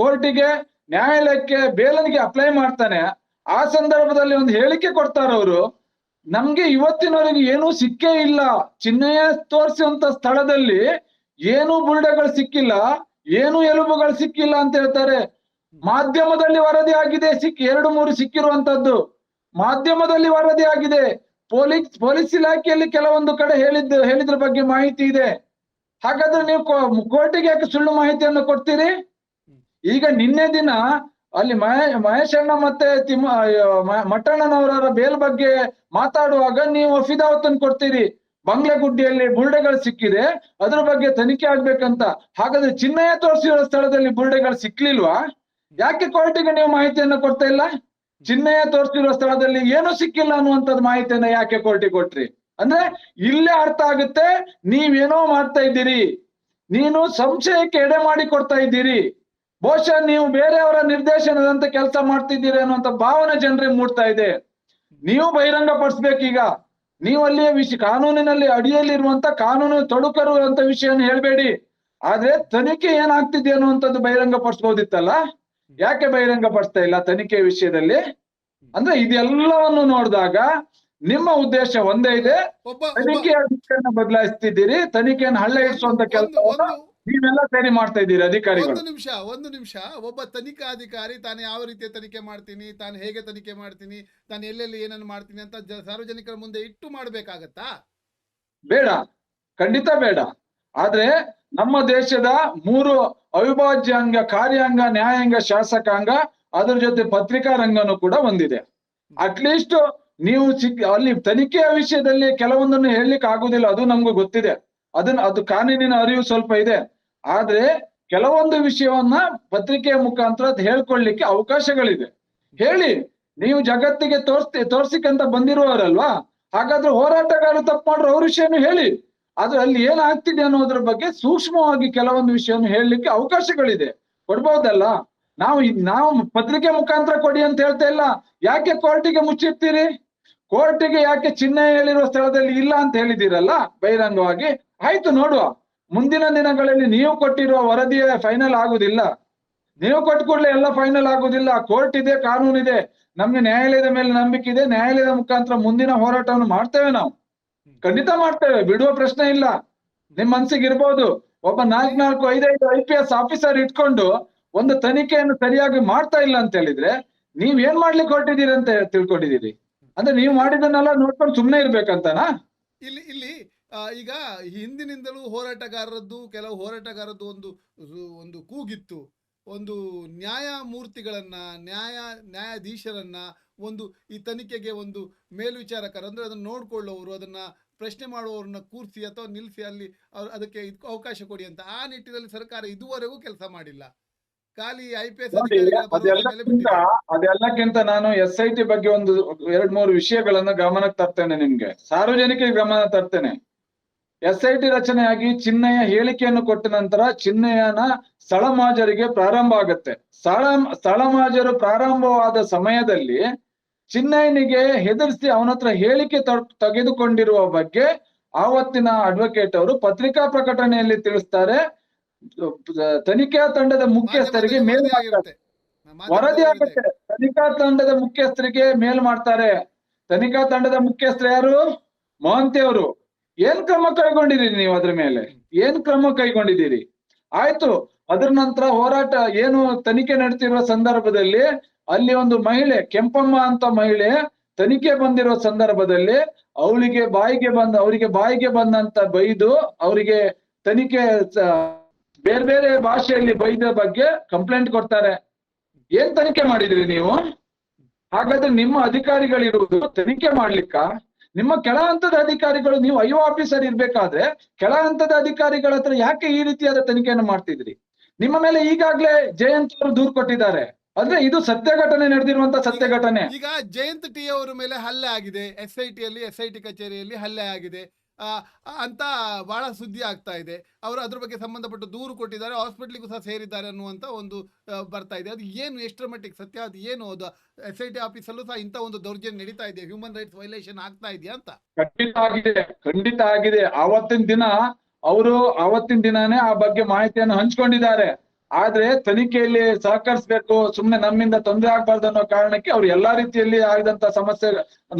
ಕೋರ್ಟಿಗೆ ನ್ಯಾಯಾಲಯಕ್ಕೆ ಬೇಲನಿಗೆ ಅಪ್ಲೈ ಮಾಡ್ತಾನೆ. ಆ ಸಂದರ್ಭದಲ್ಲಿ ಒಂದು ಹೇಳಿಕೆ ಕೊಡ್ತಾರೆ ಅವರು. ನಮ್ಗೆ ಇವತ್ತಿನವರೆಗೆ ಏನೂ ಸಿಕ್ಕೇ ಇಲ್ಲ. ಚಿನ್ನಯ್ಯ ತೋರಿಸುವಂತ ಸ್ಥಳದಲ್ಲಿ ಏನೂ ಬುರುಡೆಗಳು ಸಿಕ್ಕಿಲ್ಲ, ಏನು ಎಲುಬುಗಳು ಸಿಕ್ಕಿಲ್ಲ ಅಂತ ಹೇಳ್ತಾರೆ. ಮಾಧ್ಯಮದಲ್ಲಿ ವರದಿ ಆಗಿದೆ, ಸಿಕ್, ಎರಡು ಮೂರು ಸಿಕ್ಕಿರುವಂತದ್ದು. ಮಾಧ್ಯಮದಲ್ಲಿ ವರದಿ ಆಗಿದೆ. ಪೊಲೀಸ್ ಪೊಲೀಸ್ ಇಲಾಖೆಯಲ್ಲಿ ಕೆಲವೊಂದು ಕಡೆ ಹೇಳಿದ್ದು, ಹೇಳಿದ್ರ ಬಗ್ಗೆ ಮಾಹಿತಿ ಇದೆ. ಹಾಗಾದ್ರೆ ನೀವು ಕೋರ್ಟಿಗೆ ಯಾಕೆ ಸುಳ್ಳು ಮಾಹಿತಿಯನ್ನು ಕೊಡ್ತೀರಿ? ಈಗ ನಿನ್ನೆ ದಿನ ಅಲ್ಲಿ ಮಹೇಶ್ ಮಹೇಶಣ್ಣ ಮತ್ತೆ ತಿಮ್ಮ ಮಟ್ಟಣ್ಣನವರ ಬೇಲ್ ಬಗ್ಗೆ ಮಾತಾಡುವಾಗ ನೀವು ಫಿದಾವತನ್ ಕೊಡ್ತೀರಿ. ಬಂಗ್ಲೆಗುಡ್ಡಿಯಲ್ಲಿ ಬುರುಡೆಗಳು ಸಿಕ್ಕಿದೆ. ಅದ್ರ ಬಗ್ಗೆ ತನಿಖೆ ಆಗ್ಬೇಕಂತ. ಹಾಗಾದ್ರೆ ಚಿನ್ನಯ ತೋರಿಸಿರೋ ಸ್ಥಳದಲ್ಲಿ ಬುರುಡೆಗಳು ಸಿಕ್ಲಿಲ್ವಾ? ಯಾಕೆ ಕೋರ್ಟಿಗೆ ನೀವು ಮಾಹಿತಿಯನ್ನ ಕೊಡ್ತಾ ಇಲ್ಲ? ಚಿನ್ನಯ ತೋರಿಸಿರೋ ಸ್ಥಳದಲ್ಲಿ ಏನು ಸಿಕ್ಕಿಲ್ಲ ಅನ್ನುವಂಥದ್ದು ಮಾಹಿತಿಯನ್ನ ಯಾಕೆ ಕೋರ್ಟಿಗೆ ಕೊಟ್ರಿ? ಅಂದ್ರೆ ಇಲ್ಲೇ ಅರ್ಥ ಆಗುತ್ತೆ, ನೀವೇನೋ ಮಾಡ್ತಾ ಇದ್ದೀರಿ. ನೀನು ಸಂಶಯಕ್ಕೆ ಎಡೆ ಮಾಡಿ ಕೊಡ್ತಾ ಇದ್ದೀರಿ. ಬಹುಶಃ ನೀವು ಬೇರೆಯವರ ನಿರ್ದೇಶನದಂತೆ ಕೆಲಸ ಮಾಡ್ತಿದ್ದೀರಿ ಅನ್ನುವಂತ ಭಾವನೆ ಜನರಿಗೆ ಮೂಡ್ತಾ ಇದೆ. ನೀವು ಬಹಿರಂಗ ಪಡಿಸ್ಬೇಕೀಗ ನೀವು ಅಲ್ಲಿ ವಿಷಯ ಕಾನೂನಿನಲ್ಲಿ ಅಡಿಯಲ್ಲಿರುವಂತ ಕಾನೂನು ತೊಡಕರು ಅಂತ ವಿಷಯನ ಹೇಳ್ಬೇಡಿ. ಆದ್ರೆ ತನಿಖೆ ಏನಾಗ್ತಿದೆ ಅನ್ನುವಂಥದ್ದು ಬಹಿರಂಗ ಪಡಿಸ್ಬೋದಿತ್ತಲ್ಲ ಯಾಕೆ ಬಹಿರಂಗ ಪಡಿಸ್ತಾ ಇಲ್ಲ ತನಿಖೆ ವಿಷಯದಲ್ಲಿ? ಅಂದ್ರೆ ಇದೆಲ್ಲವನ್ನು ನೋಡಿದಾಗ ನಿಮ್ಮ ಉದ್ದೇಶ ಒಂದೇ ಇದೆ. ತನಿಖೆ ಬದಲಾಯಿಸ್ತಿದ್ದೀರಿ. ತನಿಖೆಯನ್ನು ಹಳ್ಳ ಇಡಿಸುವಂತ ಕೆಲಸ ನೀವೆಲ್ಲ ಸೇರಿ ಮಾಡ್ತಾ ಇದ್ದೀರಿ ಅಧಿಕಾರಿಗಳು. ಒಂದು ನಿಮಿಷ ಒಂದು ನಿಮಿಷ. ಒಬ್ಬ ತನಿಖಾ ಅಧಿಕಾರಿ ತಾನು ಯಾವ ರೀತಿಯ ತನಿಖೆ ಮಾಡ್ತೀನಿ ತಾನು ಹೇಗೆ ತನಿಖೆ ಮಾಡ್ತೀನಿ ತಾನು ಎಲ್ಲೆಲ್ಲಿ ಏನನ್ನು ಮಾಡ್ತೀನಿ ಅಂತ ಸಾರ್ವಜನಿಕರ ಮುಂದೆ ಇಟ್ಟು ಮಾಡ್ಬೇಕಾಗತ್ತಾ? ಬೇಡ. ಖಂಡಿತ ಬೇಡ. ಆದ್ರೆ ನಮ್ಮ ದೇಶದ ಮೂರು ಅವಿಭಾಜ್ಯ ಅಂಗ ಕಾರ್ಯಾಂಗ ನ್ಯಾಯಾಂಗ ಶಾಸಕಾಂಗ ಅದರ ಜೊತೆ ಪತ್ರಿಕಾ ರಂಗನು ಕೂಡ ಹೊಂದಿದೆ ಅಟ್ಲೀಸ್ಟ್ ನೀವು ಚಿಕ್ಕ ಅಲ್ಲಿ ತನಿಖೆಯ ವಿಷಯದಲ್ಲಿ ಕೆಲವೊಂದನ್ನು ಹೇಳಲಿಕ್ಕೆ ಆಗುದಿಲ್ಲ ಅದು ನಮ್ಗೂ ಗೊತ್ತಿದೆ. ಅದನ್ನ ಅದು ಕಾನೂನಿನ ಅರಿವು ಸ್ವಲ್ಪ ಇದೆ. ಆದ್ರೆ ಕೆಲವೊಂದು ವಿಷಯವನ್ನ ಪತ್ರಿಕೆಯ ಮುಖಾಂತರ ಹೇಳ್ಕೊಳ್ಲಿಕ್ಕೆ ಅವಕಾಶಗಳಿದೆ. ಹೇಳಿ, ನೀವು ಜಗತ್ತಿಗೆ ತೋರ್ಸಿ ತೋರ್ಸಿಕಂತ ಬಂದಿರುವವರಲ್ವಾ? ಹಾಗಾದ್ರೆ ಹೋರಾಟಗಾರರು ತಪ್ಪು ಮಾಡ್ರು ಅವ್ರ ವಿಷಯನೂ ಹೇಳಿ. ಅದು ಅಲ್ಲಿ ಏನಾಗ್ತಿದೆ ಅನ್ನೋದ್ರ ಬಗ್ಗೆ ಸೂಕ್ಷ್ಮವಾಗಿ ಕೆಲವೊಂದು ವಿಷಯವನ್ನು ಹೇಳಲಿಕ್ಕೆ ಅವಕಾಶಗಳಿದೆ. ಕೊಡ್ಬಹುದಲ್ಲ ನಾವು ನಾವು ಪತ್ರಿಕೆ ಮುಖಾಂತರ ಕೊಡಿ ಅಂತ ಹೇಳ್ತಾ ಇಲ್ಲ. ಯಾಕೆ ಕೋರ್ಟಿಗೆ ಮುಚ್ಚಿರ್ತೀರಿ? ಕೋರ್ಟಿಗೆ ಯಾಕೆ ಚಿಹ್ನೆ ಹೇಳಿರುವ ಸ್ಥಳದಲ್ಲಿ ಇಲ್ಲ ಅಂತ ಹೇಳಿದಿರಲ್ಲ ಬಹಿರಂಗವಾಗಿ? ಆಯ್ತು, ನೋಡುವ. ಮುಂದಿನ ದಿನಗಳಲ್ಲಿ ನೀವು ಕೊಟ್ಟಿರುವ ವರದಿಯ ಫೈನಲ್ ಆಗುದಿಲ್ಲ. ನೀವು ಕೊಟ್ಟ ಕೂಡಲೇ ಎಲ್ಲ ಫೈನಲ್ ಆಗುದಿಲ್ಲ. ಕೋರ್ಟ್ ಇದೆ, ಕಾನೂನು ಇದೆ. ನಮ್ಗೆ ನ್ಯಾಯಾಲಯದ ಮೇಲೆ ನಂಬಿಕೆ ಇದೆ. ನ್ಯಾಯಾಲಯದ ಮುಖಾಂತರ ಮುಂದಿನ ಹೋರಾಟವನ್ನು ಮಾಡ್ತೇವೆ ನಾವು. ಖಂಡಿತ ಮಾಡ್ತೇವೆ. ಬಿಡುವ ಪ್ರಶ್ನೆ ಇಲ್ಲ. ನಿಮ್ ಮನ್ಸಿಗೆ ಇರ್ಬೋದು. ಒಬ್ಬ ನಾಲ್ಕ್ ನಾಲ್ಕು ಐದೈದು ಐ ಪಿ ಎಸ್ ಆಫೀಸರ್ ಇಟ್ಕೊಂಡು ಒಂದು ತನಿಖೆಯನ್ನು ಸರಿಯಾಗಿ ಮಾಡ್ತಾ ಇಲ್ಲ ಅಂತ ಹೇಳಿದ್ರೆ, ನೀವ್ ಏನ್ ಮಾಡ್ಲಿಕ್ಕೆ ಹೊರಟಿದ್ದೀರಿ ಅಂತ ತಿಳ್ಕೊಂಡಿದ್ದೀರಿ? ಅಂದ್ರೆ ನೀವು ಮಾಡಿದನ್ನೆಲ್ಲ ನೋಡ್ಕೊಂಡು ಸುಮ್ಮನೆ ಇರ್ಬೇಕಂತನಾ? ಇಲ್ಲಿ ಇಲ್ಲಿ ಈಗ ಹಿಂದಿನಿಂದಲೂ ಹೋರಾಟಗಾರರದ್ದು, ಕೆಲವು ಹೋರಾಟಗಾರರದ್ದು ಒಂದು ಒಂದು ಕೂಗಿತ್ತು. ಒಂದು ನ್ಯಾಯಮೂರ್ತಿಗಳನ್ನ, ನ್ಯಾಯ, ನ್ಯಾಯಾಧೀಶರನ್ನ, ಒಂದು ಈ ತನಿಖೆಗೆ ಒಂದು ಮೇಲ್ವಿಚಾರಕರು, ಅಂದ್ರೆ ಅದನ್ನ ನೋಡ್ಕೊಳ್ಳೋರು, ಅದನ್ನ ಪ್ರಶ್ನೆ ಮಾಡುವವರನ್ನ ಕೂರಿಸಿ ಅಥವಾ ನಿಲ್ಲಿಸಿ ಅಲ್ಲಿ ಅವ್ರು ಅದಕ್ಕೆ ಅವಕಾಶ ಕೊಡಿ ಅಂತ ಆ ನಿಟ್ಟಿನಲ್ಲಿ ಸರ್ಕಾರ ಇದುವರೆಗೂ ಕೆಲಸ ಮಾಡಿಲ್ಲ. ಖಾಲಿ ಅದೆಲ್ಲಕ್ಕಿಂತ ಅದೆಲ್ಲಕ್ಕಿಂತ ನಾನು ಎಸ್ ಐ ಟಿ ಬಗ್ಗೆ ಒಂದು ಎರಡ್ ಮೂರು ವಿಷಯಗಳನ್ನ ಗಮನಕ್ಕೆ ತರ್ತೇನೆ ನಿಮ್ಗೆ. ಸಾರ್ವಜನಿಕರಿಗೆ ಗಮನ ತರ್ತೇನೆ. ಎಸ್ ಐ ಟಿ ರಚನೆಯಾಗಿ ಚಿಹ್ನೆಯ ಹೇಳಿಕೆಯನ್ನು ಕೊಟ್ಟ ನಂತರ ಚಿಹ್ನೆಯನ ಸ್ಥಳಮಾಜರಿಗೆ ಪ್ರಾರಂಭ ಆಗುತ್ತೆ. ಸ್ಥಳ ಸ್ಥಳಮಾಜರು ಪ್ರಾರಂಭವಾದ ಸಮಯದಲ್ಲಿ ಚಿನ್ನಯ್ಯನಿಗೆ ಹೆದರಿಸಿ ಅವನ ಹತ್ರ ಹೇಳಿಕೆ ತೆಗೆದುಕೊಂಡಿರುವ ಬಗ್ಗೆ ಆವತ್ತಿನ ಅಡ್ವೊಕೇಟ್ ಅವರು ಪತ್ರಿಕಾ ಪ್ರಕಟಣೆಯಲ್ಲಿ ತಿಳಿಸ್ತಾರೆ. ತನಿಖಾ ತಂಡದ ಮುಖ್ಯಸ್ಥರಿಗೆ ಮೇಲ್ ಮಾಡ್ತಾರೆ. ವರದಿ ಆಗುತ್ತೆ. ತನಿಖಾ ತಂಡದ ಮುಖ್ಯಸ್ಥರಿಗೆ ಮೇಲ್ ಮಾಡ್ತಾರೆ. ತನಿಖಾ ತಂಡದ ಮುಖ್ಯಸ್ಥರು ಯಾರು? ಮಹಂತಿ ಅವರು. ಏನ್ ಕ್ರಮ ಕೈಗೊಂಡಿದ್ದೀರಿ ನೀವು ಅದ್ರ ಮೇಲೆ? ಏನ್ ಕ್ರಮ ಕೈಗೊಂಡಿದ್ದೀರಿ? ಆಯ್ತು ಅದ್ರ ನಂತರ ಹೋರಾಟ ಏನು ತನಿಖೆ ನಡೆಸಿರುವ ಸಂದರ್ಭದಲ್ಲಿ ಅಲ್ಲಿ ಒಂದು ಮಹಿಳೆ ಕೆಂಪಮ್ಮ ಅಂತ ಮಹಿಳೆ ತನಿಖೆ ಬಂದಿರೋ ಸಂದರ್ಭದಲ್ಲಿ ಅವಳಿಗೆ ಬಾಯಿಗೆ ಬಂದ ಅವರಿಗೆ ಬಾಯಿಗೆ ಬಂದಂತ ಬೈದು ಅವರಿಗೆ ತನಿಖೆ ಬೇರೆ ಬೇರೆ ಭಾಷೆಯಲ್ಲಿ ಬೈದ ಬಗ್ಗೆ ಕಂಪ್ಲೇಂಟ್ ಕೊಡ್ತಾರೆ. ಏನ್ ತನಿಖೆ ಮಾಡಿದ್ರಿ ನೀವು? ಹಾಗಾದ್ರೆ ನಿಮ್ಮ ಅಧಿಕಾರಿಗಳಿರುವುದು ತನಿಖೆ ಮಾಡ್ಲಿಕ್ಕ? ನಿಮ್ಮ ಕೆಳ ಹಂತದ ಅಧಿಕಾರಿಗಳು ನೀವು ಐ ಆಫೀಸರ್ ಇರ್ಬೇಕಾದ್ರೆ ಕೆಳ ಹಂತದ ಅಧಿಕಾರಿಗಳ ಹತ್ರ ಯಾಕೆ ಈ ರೀತಿಯಾದ ತನಿಖೆಯನ್ನು ಮಾಡ್ತಿದ್ರಿ? ನಿಮ್ಮ ಮೇಲೆ ಈಗಾಗ್ಲೇ ಜಯಂತ್ ಅವರು ದೂರು ಕೊಟ್ಟಿದ್ದಾರೆ. ಅಂದ್ರೆ ಇದು ಸತ್ಯ ಘಟನೆ ನಡೆದಿರುವಂತ ಸತ್ಯ ಘಟನೆ. ಈಗ ಜಯಂತ್ ಟಿ ಅವರ ಮೇಲೆ ಹಲ್ಲೆ ಆಗಿದೆ. ಎಸ್ ಐ ಟಿಯಲ್ಲಿ ಎಸ್ ಐ ಟಿ ಕಚೇರಿಯಲ್ಲಿ ಹಲ್ಲೆ ಆಗಿದೆ. ಅಂತ ಬಹಳ ಸುದ್ದಿ ಆಗ್ತಾ ಇದೆ. ಅವರು ಅದ್ರ ಬಗ್ಗೆ ಸಂಬಂಧಪಟ್ಟು ದೂರು ಕೊಟ್ಟಿದ್ದಾರೆ ಹಾಸ್ಪಿಟ್ಲಿಗೂ ಸಹ ಸೇರಿದ್ದಾರೆ ಅನ್ನುವಂತ ಒಂದು ಬರ್ತಾ ಇದೆ. ಅದು ಏನು ಎಷ್ಟರ ಮಟ್ಟಿಗೆ ಸತ್ಯ? ಅದು ಏನು? ಅದು ಎಸ್ ಐ ಟಿ ಆಫೀಸಲ್ಲೂ ಸಹ ಇಂಥ ಒಂದು ದೌರ್ಜನ್ಯ ನಡೀತಾ ಇದೆ ಹ್ಯೂಮನ್ ರೈಟ್ಸ್ ವೈಲೇಷನ್ ಆಗ್ತಾ ಇದೆಯಾ ಅಂತ? ಖಂಡಿತ ಆಗಿದೆ. ಖಂಡಿತ ಆಗಿದೆ. ಆವತ್ತಿನ ದಿನ ಅವರು ಆವತ್ತಿನ ದಿನಾನೇ ಆ ಬಗ್ಗೆ ಮಾಹಿತಿಯನ್ನು ಹಂಚ್ಕೊಂಡಿದ್ದಾರೆ. ಆದ್ರೆ ತನಿಖೆಯಲ್ಲಿ ಸಹಕರಿಸಬೇಕು, ಸುಮ್ನೆ ನಮ್ಮಿಂದ ತೊಂದರೆ ಆಗ್ಬಾರ್ದು ಅನ್ನೋ ಕಾರಣಕ್ಕೆ ಅವ್ರು ಎಲ್ಲಾ ರೀತಿಯಲ್ಲಿ ಆಗಿದಂತ ಸಮಸ್ಯೆ,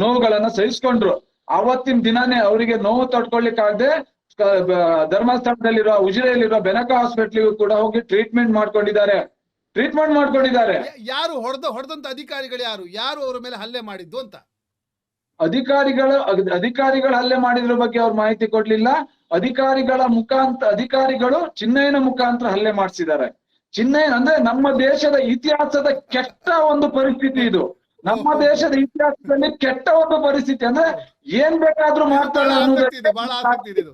ನೋವುಗಳನ್ನ ಸಹಿಸ್ಕೊಂಡ್ರು. ಆವತ್ತಿನ ದಿನಾನೇ ಅವರಿಗೆ ನೋವು ತಡ್ಕೊಳ್ಲಿಕ್ಕಾಗದೆ ಧರ್ಮಸ್ಥಳದಲ್ಲಿರುವ ಉಜಿರೆಯಲ್ಲಿರುವ ಬೆನಕ ಹಾಸ್ಪಿಟ್ಲಿಗೂ ಕೂಡ ಹೋಗಿ ಟ್ರೀಟ್ಮೆಂಟ್ ಮಾಡ್ಕೊಂಡಿದ್ದಾರೆ. ಟ್ರೀಟ್ಮೆಂಟ್ ಮಾಡ್ಕೊಂಡಿದ್ದಾರೆ. ಯಾರು ಹೊಡೆದ ಹೊಡೆದಂತ ಅಧಿಕಾರಿಗಳು ಯಾರು? ಯಾರು ಅವರ ಮೇಲೆ ಹಲ್ಲೆ ಮಾಡಿದ್ದು ಅಂತ? ಅಧಿಕಾರಿಗಳ ಅಧಿಕಾರಿಗಳ ಹಲ್ಲೆ ಮಾಡಿದ್ರ ಬಗ್ಗೆ ಅವ್ರು ಮಾಹಿತಿ ಕೊಡ್ಲಿಲ್ಲ. ಅಧಿಕಾರಿಗಳ ಮುಖಾಂತರ ಅಧಿಕಾರಿಗಳು ಚಿನ್ನಯ್ಯನ ಮುಖಾಂತರ ಹಲ್ಲೆ ಮಾಡಿಸಿದ್ದಾರೆ. ಚಿನ್ನಯ್ಯ ಅಂದ್ರೆ ನಮ್ಮ ದೇಶದ ಇತಿಹಾಸದ ಕೆಟ್ಟ ಒಂದು ಪರಿಸ್ಥಿತಿ ಇದು. ನಮ್ಮ ದೇಶದ ಇತಿಹಾಸದಲ್ಲಿ ಕೆಟ್ಟ ಒಂದು ಪರಿಸ್ಥಿತಿ ಅಂದ್ರೆ ಏನ್ ಬೇಕಾದ್ರೂ ಮಾಡ್ತಾರೆ ಇದು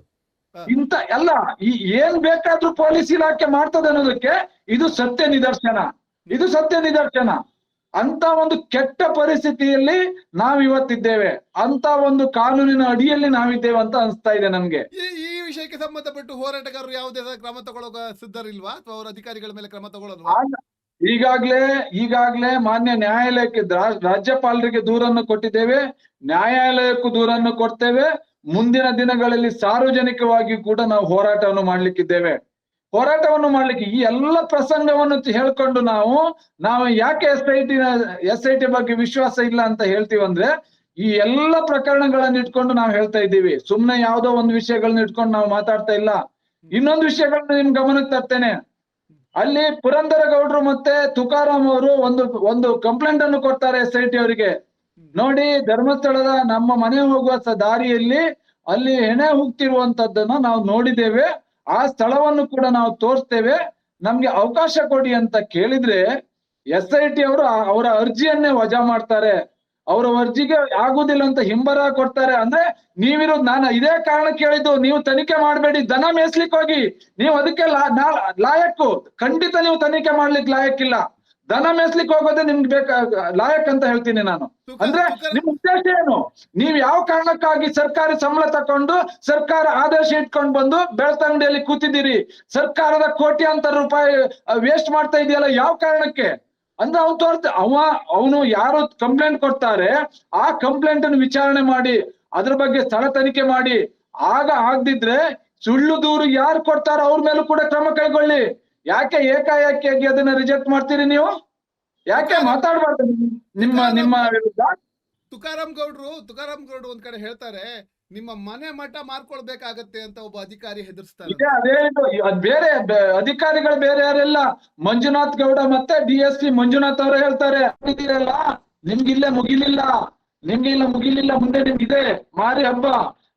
ಇಂತ ಅಲ್ಲ ಈ ಏನ್ ಬೇಕಾದ್ರೂ ಪೊಲೀಸ್ ಇಲಾಖೆ ಮಾಡ್ತದೆ ಅನ್ನೋದಕ್ಕೆ ಇದು ಸತ್ಯ ನಿದರ್ಶನ. ಇದು ಸತ್ಯ ನಿದರ್ಶನ. ಅಂತ ಒಂದು ಕೆಟ್ಟ ಪರಿಸ್ಥಿತಿಯಲ್ಲಿ ನಾವ್ ಇವತ್ತಿದ್ದೇವೆ ಅಂತ ಒಂದು ಕಾನೂನಿನ ಅಡಿಯಲ್ಲಿ ನಾವಿದ್ದೇವೆ ಅಂತ ಅನಿಸ್ತಾ ಇದೆ ನಮ್ಗೆ ಈ ವಿಷಯಕ್ಕೆ ಸಂಬಂಧಪಟ್ಟು ಹೋರಾಟಗಾರರು ಯಾವುದೇ ಕ್ರಮ ತಗೊಳ್ಳೋ ಸಿದ್ಧರಿಲ್ವಾ? ಅಥವಾ ಅವರ ಅಧಿಕಾರಿಗಳ ಮೇಲೆ ಕ್ರಮ ತಗೊಳ್ಳೋದು ಈಗಾಗ್ಲೇ ಈಗಾಗ್ಲೇ ಮಾನ್ಯ ನ್ಯಾಯಾಲಯಕ್ಕೆ ರಾಜ್ಯಪಾಲರಿಗೆ ದೂರನ್ನು ಕೊಟ್ಟಿದ್ದೇವೆ. ನ್ಯಾಯಾಲಯಕ್ಕೂ ದೂರನ್ನು ಕೊಡ್ತೇವೆ. ಮುಂದಿನ ದಿನಗಳಲ್ಲಿ ಸಾರ್ವಜನಿಕವಾಗಿ ಕೂಡ ನಾವು ಹೋರಾಟವನ್ನು ಮಾಡ್ಲಿಕ್ಕಿದ್ದೇವೆ. ಹೋರಾಟವನ್ನು ಮಾಡ್ಲಿಕ್ಕೆ ಈ ಎಲ್ಲ ಪ್ರಸಂಗವನ್ನು ಹೇಳ್ಕೊಂಡು ನಾವು ನಾವು ಯಾಕೆ S I T S I T ಬಗ್ಗೆ ವಿಶ್ವಾಸ ಇಲ್ಲ ಅಂತ ಹೇಳ್ತೀವಂದ್ರೆ ಈ ಎಲ್ಲ ಪ್ರಕರಣಗಳನ್ನ ಇಟ್ಕೊಂಡು ನಾವು ಹೇಳ್ತಾ ಇದ್ದೀವಿ. ಸುಮ್ನೆ ಯಾವ್ದೋ ಒಂದು ವಿಷಯಗಳನ್ನ ಇಟ್ಕೊಂಡು ನಾವು ಮಾತಾಡ್ತಾ ಇಲ್ಲ. ಇನ್ನೊಂದು ವಿಷಯಗಳನ್ನ ನಿಮ್ ಗಮನಕ್ಕೆ ತರ್ತೇನೆ. ಅಲ್ಲಿ ಪುರಂದರ ಗೌಡ್ರು ಮತ್ತೆ ತುಕಾರಾಮ್ ಅವರು ಒಂದು ಒಂದು ಕಂಪ್ಲೇಂಟ್ ಅನ್ನು ಕೊಡ್ತಾರೆ ಎಸ್ ಐ ಟಿ ಅವರಿಗೆ. ನೋಡಿ, ಧರ್ಮಸ್ಥಳದ ನಮ್ಮ ಮನೆ ಹೋಗುವ ದಾರಿಯಲ್ಲಿ ಅಲ್ಲಿ ಹೆಣೆ ಹೋಗ್ತಿರುವಂತದ್ದನ್ನ ನಾವು ನೋಡಿದ್ದೇವೆ. ಆ ಸ್ಥಳವನ್ನು ಕೂಡ ನಾವು ತೋರಿಸ್ತೇವೆ. ನಮ್ಗೆ ಅವಕಾಶ ಕೊಡಿ ಅಂತ ಕೇಳಿದ್ರೆ ಎಸ್ ಐ ಟಿ ಅವರು ಅವರ ಅರ್ಜಿಯನ್ನೇ ವಜಾ ಮಾಡ್ತಾರೆ. ಅವರ ಅರ್ಜಿಗೆ ಆಗುದಿಲ್ಲ ಅಂತ ಹಿಂಬರ ಕೊಡ್ತಾರೆ ಅಂದ್ರೆ ನೀವಿರೋ ನಾನು ಇದೇ ಕಾರಣ ಕೇಳಿದ್ದು ನೀವು ತನಿಖೆ ಮಾಡಬೇಡಿ ದನ ಮೇಯ್ಸ್ಲಿಕ್ಕೆ ಹೋಗಿ ನೀವು ಅದಕ್ಕೆ ಲಾ- ಲಾಯಕ್ಕು. ಖಂಡಿತ ನೀವು ತನಿಖೆ ಮಾಡ್ಲಿಕ್ಕೆ ಲಾಯಕ್ಕಿಲ್ಲ. ದನ ಮೇಯ್ಸ್ಲಿಕ್ಕೆ ಹೋಗೋದೇ ನಿಮ್ಗೆ ಬೇಕ ಲಾಯಕ್ ಅಂತ ಹೇಳ್ತೀನಿ ನಾನು. ಅಂದ್ರೆ ನಿಮ್ ಉದ್ದೇಶ ಏನು? ನೀವ್ ಯಾವ ಕಾರಣಕ್ಕಾಗಿ ಸರ್ಕಾರಿ ಸಂಬಳ ತಕೊಂಡು ಸರ್ಕಾರ ಆದೇಶ ಇಟ್ಕೊಂಡು ಬಂದು ಬೆಳ್ತಂಗಡಿಯಲ್ಲಿ ಕೂತಿದ್ದೀರಿ? ಸರ್ಕಾರದ ಕೋಟ್ಯಾಂತರ ರೂಪಾಯಿ ವೇಸ್ಟ್ ಮಾಡ್ತಾ ಇದೆಯಲ್ಲ ಯಾವ ಕಾರಣಕ್ಕೆ? ಅಂದ್ರೆ ಅವ್ನು ತೋರ್ತ ಅವ, ಅವನು ಯಾರು ಕಂಪ್ಲೇಂಟ್ ಕೊಡ್ತಾರೆ, ಆ ಕಂಪ್ಲೇಂಟ್ ಅನ್ನು ವಿಚಾರಣೆ ಮಾಡಿ, ಅದ್ರ ಬಗ್ಗೆ ಸ್ಥಳ ತನಿಖೆ ಮಾಡಿ. ಆಗ ಆಗ್ದಿದ್ರೆ ಸುಳ್ಳು ದೂರು ಯಾರು ಕೊಡ್ತಾರೋ ಅವ್ರ ಮೇಲೂ ಕೂಡ ಕ್ರಮ ಕೈಗೊಳ್ಳಿ. ಯಾಕೆ ಏಕಾಏಕಿಯಾಗಿ ಅದನ್ನ ರಿಜೆಕ್ಟ್ ಮಾಡ್ತೀರಿ ನೀವು? ಯಾಕೆ ಮಾತಾಡ್ಬಾರ್ದು ನಿಮ್ಮ ನಿಮ್ಮ ವಿರುದ್ಧ? ತುಕಾರಾಮ್ ಗೌಡ್ರು ತುಕಾರಾಮ್ ಗೌಡ್ರು ಒಂದ್ ಕಡೆ ಹೇಳ್ತಾರೆ ನಿಮ್ಮ ಮನೆ ಮಠ ಮಾರ್ಕೊಳ್ಬೇಕಾಗತ್ತೆ ಅಂತ ಒಬ್ಬ ಅಧಿಕಾರಿ ಹೆದರ್ಸ್ತಾರೆ ಅದೇ ಬೇರೆ ಅಧಿಕಾರಿಗಳು ಬೇರೆ ಯಾರೆಲ್ಲ? ಮಂಜುನಾಥ್ ಗೌಡ ಮತ್ತೆ ಡಿ ಎಸ್ ಪಿ ಮಂಜುನಾಥ್ ಅವರೇ ಹೇಳ್ತಾರೆ. ನಿಮ್ಗೆ ಇಲ್ಲೇ ಮುಗಿಲಿಲ್ಲ. ನಿಮ್ಗೆ ಇಲ್ಲ ಮುಗಿಲಿಲ್ಲ, ಮುಂದೆ ನಿಮ್ಗಿದೆ ಮಾರಿ ಹಬ್ಬ.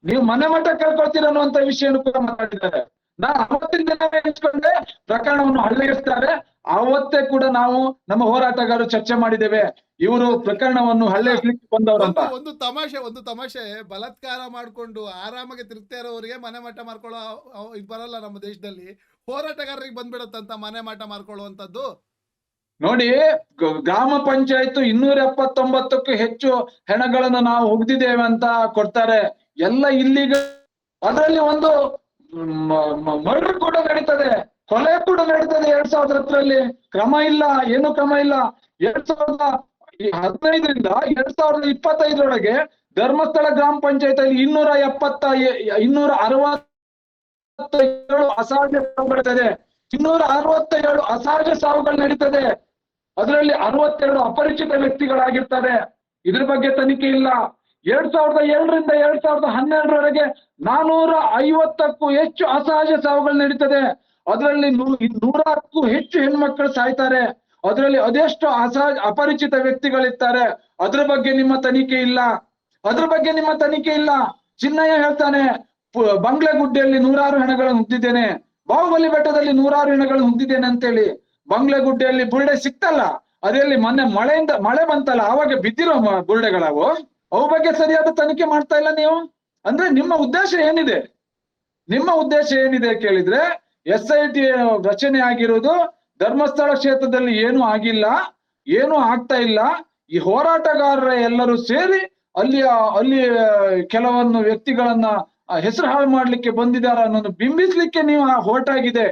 ನೀವು ಮನೆ ಮಠ ಕೇಳ್ಕೊಳ್ತೀರ ಅನ್ನುವಂತ ವಿಷಯನು ಕೂಡ ಮಾತಾಡಿದ್ದಾರೆ. ನಾ ಅವತ್ತಿನ ಇಟ್ಕೊಂಡೆ ಪ್ರಕರಣವನ್ನು ಹಳ್ಳೆಗಿಸ್ತಾರೆ ಅವತ್ತೇ ಕೂಡ ನಾವು ನಮ್ಮ ಹೋರಾಟಗಾರರು ಚರ್ಚೆ ಮಾಡಿದ್ದೇವೆ. ಇವರು ಪ್ರಕರಣವನ್ನು ಹಳ್ಳೆ ಬಂದವರಂತ. ಒಂದು ಒಂದು ತಮಾಷೆ ಒಂದು ತಮಾಷೆ. ಬಲತ್ಕಾರ ಮಾಡ್ಕೊಂಡು ಆರಾಮಾಗಿ ತಿರುಗ್ತಾ ಇರೋರಿಗೆ ಮನೆ ಮಠ ಮಾಡ್ಕೊಳ್ಳೋ ಇದು ಬರಲ್ಲ ನಮ್ಮ ದೇಶದಲ್ಲಿ. ಹೋರಾಟಗಾರರಿಗೆ ಬಂದ್ಬಿಡತ್ತಂತ ಮನೆ ಮಾಟ ಮಾಡ್ಕೊಳ್ಳುವಂತದ್ದು ನೋಡಿ ಗ್ರಾಮ ಪಂಚಾಯತ್ ಇನ್ನೂರ ಎಪ್ಪತ್ತೊಂಬತ್ತಕ್ಕೂ ಹೆಚ್ಚು ಹೆಣಗಳನ್ನು ನಾವು ಹುಗ್ದಿದ್ದೇವೆ ಅಂತ ಕೊಡ್ತಾರೆ. ಎಲ್ಲ ಇಲ್ಲಿಗ ಅದರಲ್ಲಿ ಒಂದು ಮರ್ಡರ್ ಕೂಡ ನಡೀತದೆ. ಕೊಲೆ ಕೂಡ ನಡೀತದೆ ಎರಡ್ ಸಾವಿರದ ಹತ್ತರಲ್ಲಿ. ಕ್ರಮ ಇಲ್ಲ, ಏನು ಕ್ರಮ ಇಲ್ಲ. ಎರಡ್ ಸಾವಿರದ ಹದಿನೈದರಿಂದ ಎರಡ್ ಸಾವಿರದ ಇಪ್ಪತ್ತೈದರೊಳಗೆ ಧರ್ಮಸ್ಥಳ ಗ್ರಾಮ ಪಂಚಾಯತ್ ಅಲ್ಲಿ ಇನ್ನೂರ ಎಪ್ಪತ್ತ ಇನ್ನೂರ ಅರವತ್ತೇಳು ಅಸಹಜ ಸಾವು ನಡೀತದೆ. ಇನ್ನೂರ ಅರವತ್ತೇಳು ಅಸಹಜ ಸಾವುಗಳು ನಡೀತದೆ. ಅದರಲ್ಲಿ ಅರವತ್ತೆರಡು ಅಪರಿಚಿತ ವ್ಯಕ್ತಿಗಳಾಗಿರ್ತಾರೆ ಇದ್ರ ಬಗ್ಗೆ ತನಿಖೆ ಇಲ್ಲ. ಎರಡ್ ಸಾವಿರದ ಏಳರಿಂದ ಎರಡ್ ಸಾವಿರದ ಹನ್ನೆರಡರವರೆಗೆ ನಾನೂರ ಐವತ್ತಕ್ಕೂ ಹೆಚ್ಚು ಅಸಹಜ ಸಾವುಗಳು ನಡೀತದೆ. ಅದರಲ್ಲಿ ನೂರಕ್ಕೂ ಹೆಚ್ಚು ಹೆಣ್ಮಕ್ಳು ಸಾಯ್ತಾರೆ. ಅದರಲ್ಲಿ ಅದೆಷ್ಟು ಅಸ ಅಪರಿಚಿತ ವ್ಯಕ್ತಿಗಳಿರ್ತಾರೆ. ಅದ್ರ ಬಗ್ಗೆ ನಿಮ್ಮ ತನಿಖೆ ಇಲ್ಲ. ಅದ್ರ ಬಗ್ಗೆ ನಿಮ್ಮ ತನಿಖೆ ಇಲ್ಲ. ಚಿನ್ನಯ್ಯ ಹೇಳ್ತಾನೆ ಬಂಗ್ಲೆ ಬಂಗ್ಲೆಗುಡ್ಡೆಯಲ್ಲಿ ನೂರಾರು ಹೆಣಗಳನ್ನು ಹೊಂದಿದ್ದೇನೆ ಬಾಹುಬಲಿ ಬೆಟ್ಟದಲ್ಲಿ ನೂರಾರು ಹೆಣಗಳನ್ನು ಹೊಂದಿದ್ದೇನೆ ಅಂತೇಳಿ ಬಂಗ್ಲೆಗುಡ್ಡೆಯಲ್ಲಿ ಬುರುಡೆ ಸಿಕ್ತಲ್ಲ, ಅದರಲ್ಲಿ ಮೊನ್ನೆ ಮಳೆಯಿಂದ ಮಳೆ ಬಂತಲ್ಲ, ಆವಾಗ ಬಿದ್ದಿರೋ ಬುರುಡೆಗಳವು? ಅವು ಬಗ್ಗೆ ಸರಿಯಾದ ತನಿಖೆ ಮಾಡ್ತಾ ಇಲ್ಲ ನೀವು? ಅಂದ್ರೆ ನಿಮ್ಮ ಉದ್ದೇಶ ಏನಿದೆ? ನಿಮ್ಮ ಉದ್ದೇಶ ಏನಿದೆ ಕೇಳಿದ್ರೆ ಎಸ್ ಐ ಟಿ ರಚನೆ ಆಗಿರೋದು ಧರ್ಮಸ್ಥಳ ಕ್ಷೇತ್ರದಲ್ಲಿ ಏನು ಆಗಿಲ್ಲ, ಏನು ಆಗ್ತಾ ಇಲ್ಲ. ಈ ಹೋರಾಟಗಾರರ ಎಲ್ಲರೂ ಸೇರಿ ಅಲ್ಲಿ ಅಲ್ಲಿ ಕೆಲವೊಂದು ವ್ಯಕ್ತಿಗಳನ್ನ ಹೆಸರು ಹಾಳು ಮಾಡ್ಲಿಕ್ಕೆ ಬಂದಿದ್ದಾರೆ ಅನ್ನೋದು ಬಿಂಬಿಸ್ಲಿಕ್ಕೆ ನೀವು ಹೊರಟಾಗಿದೆ.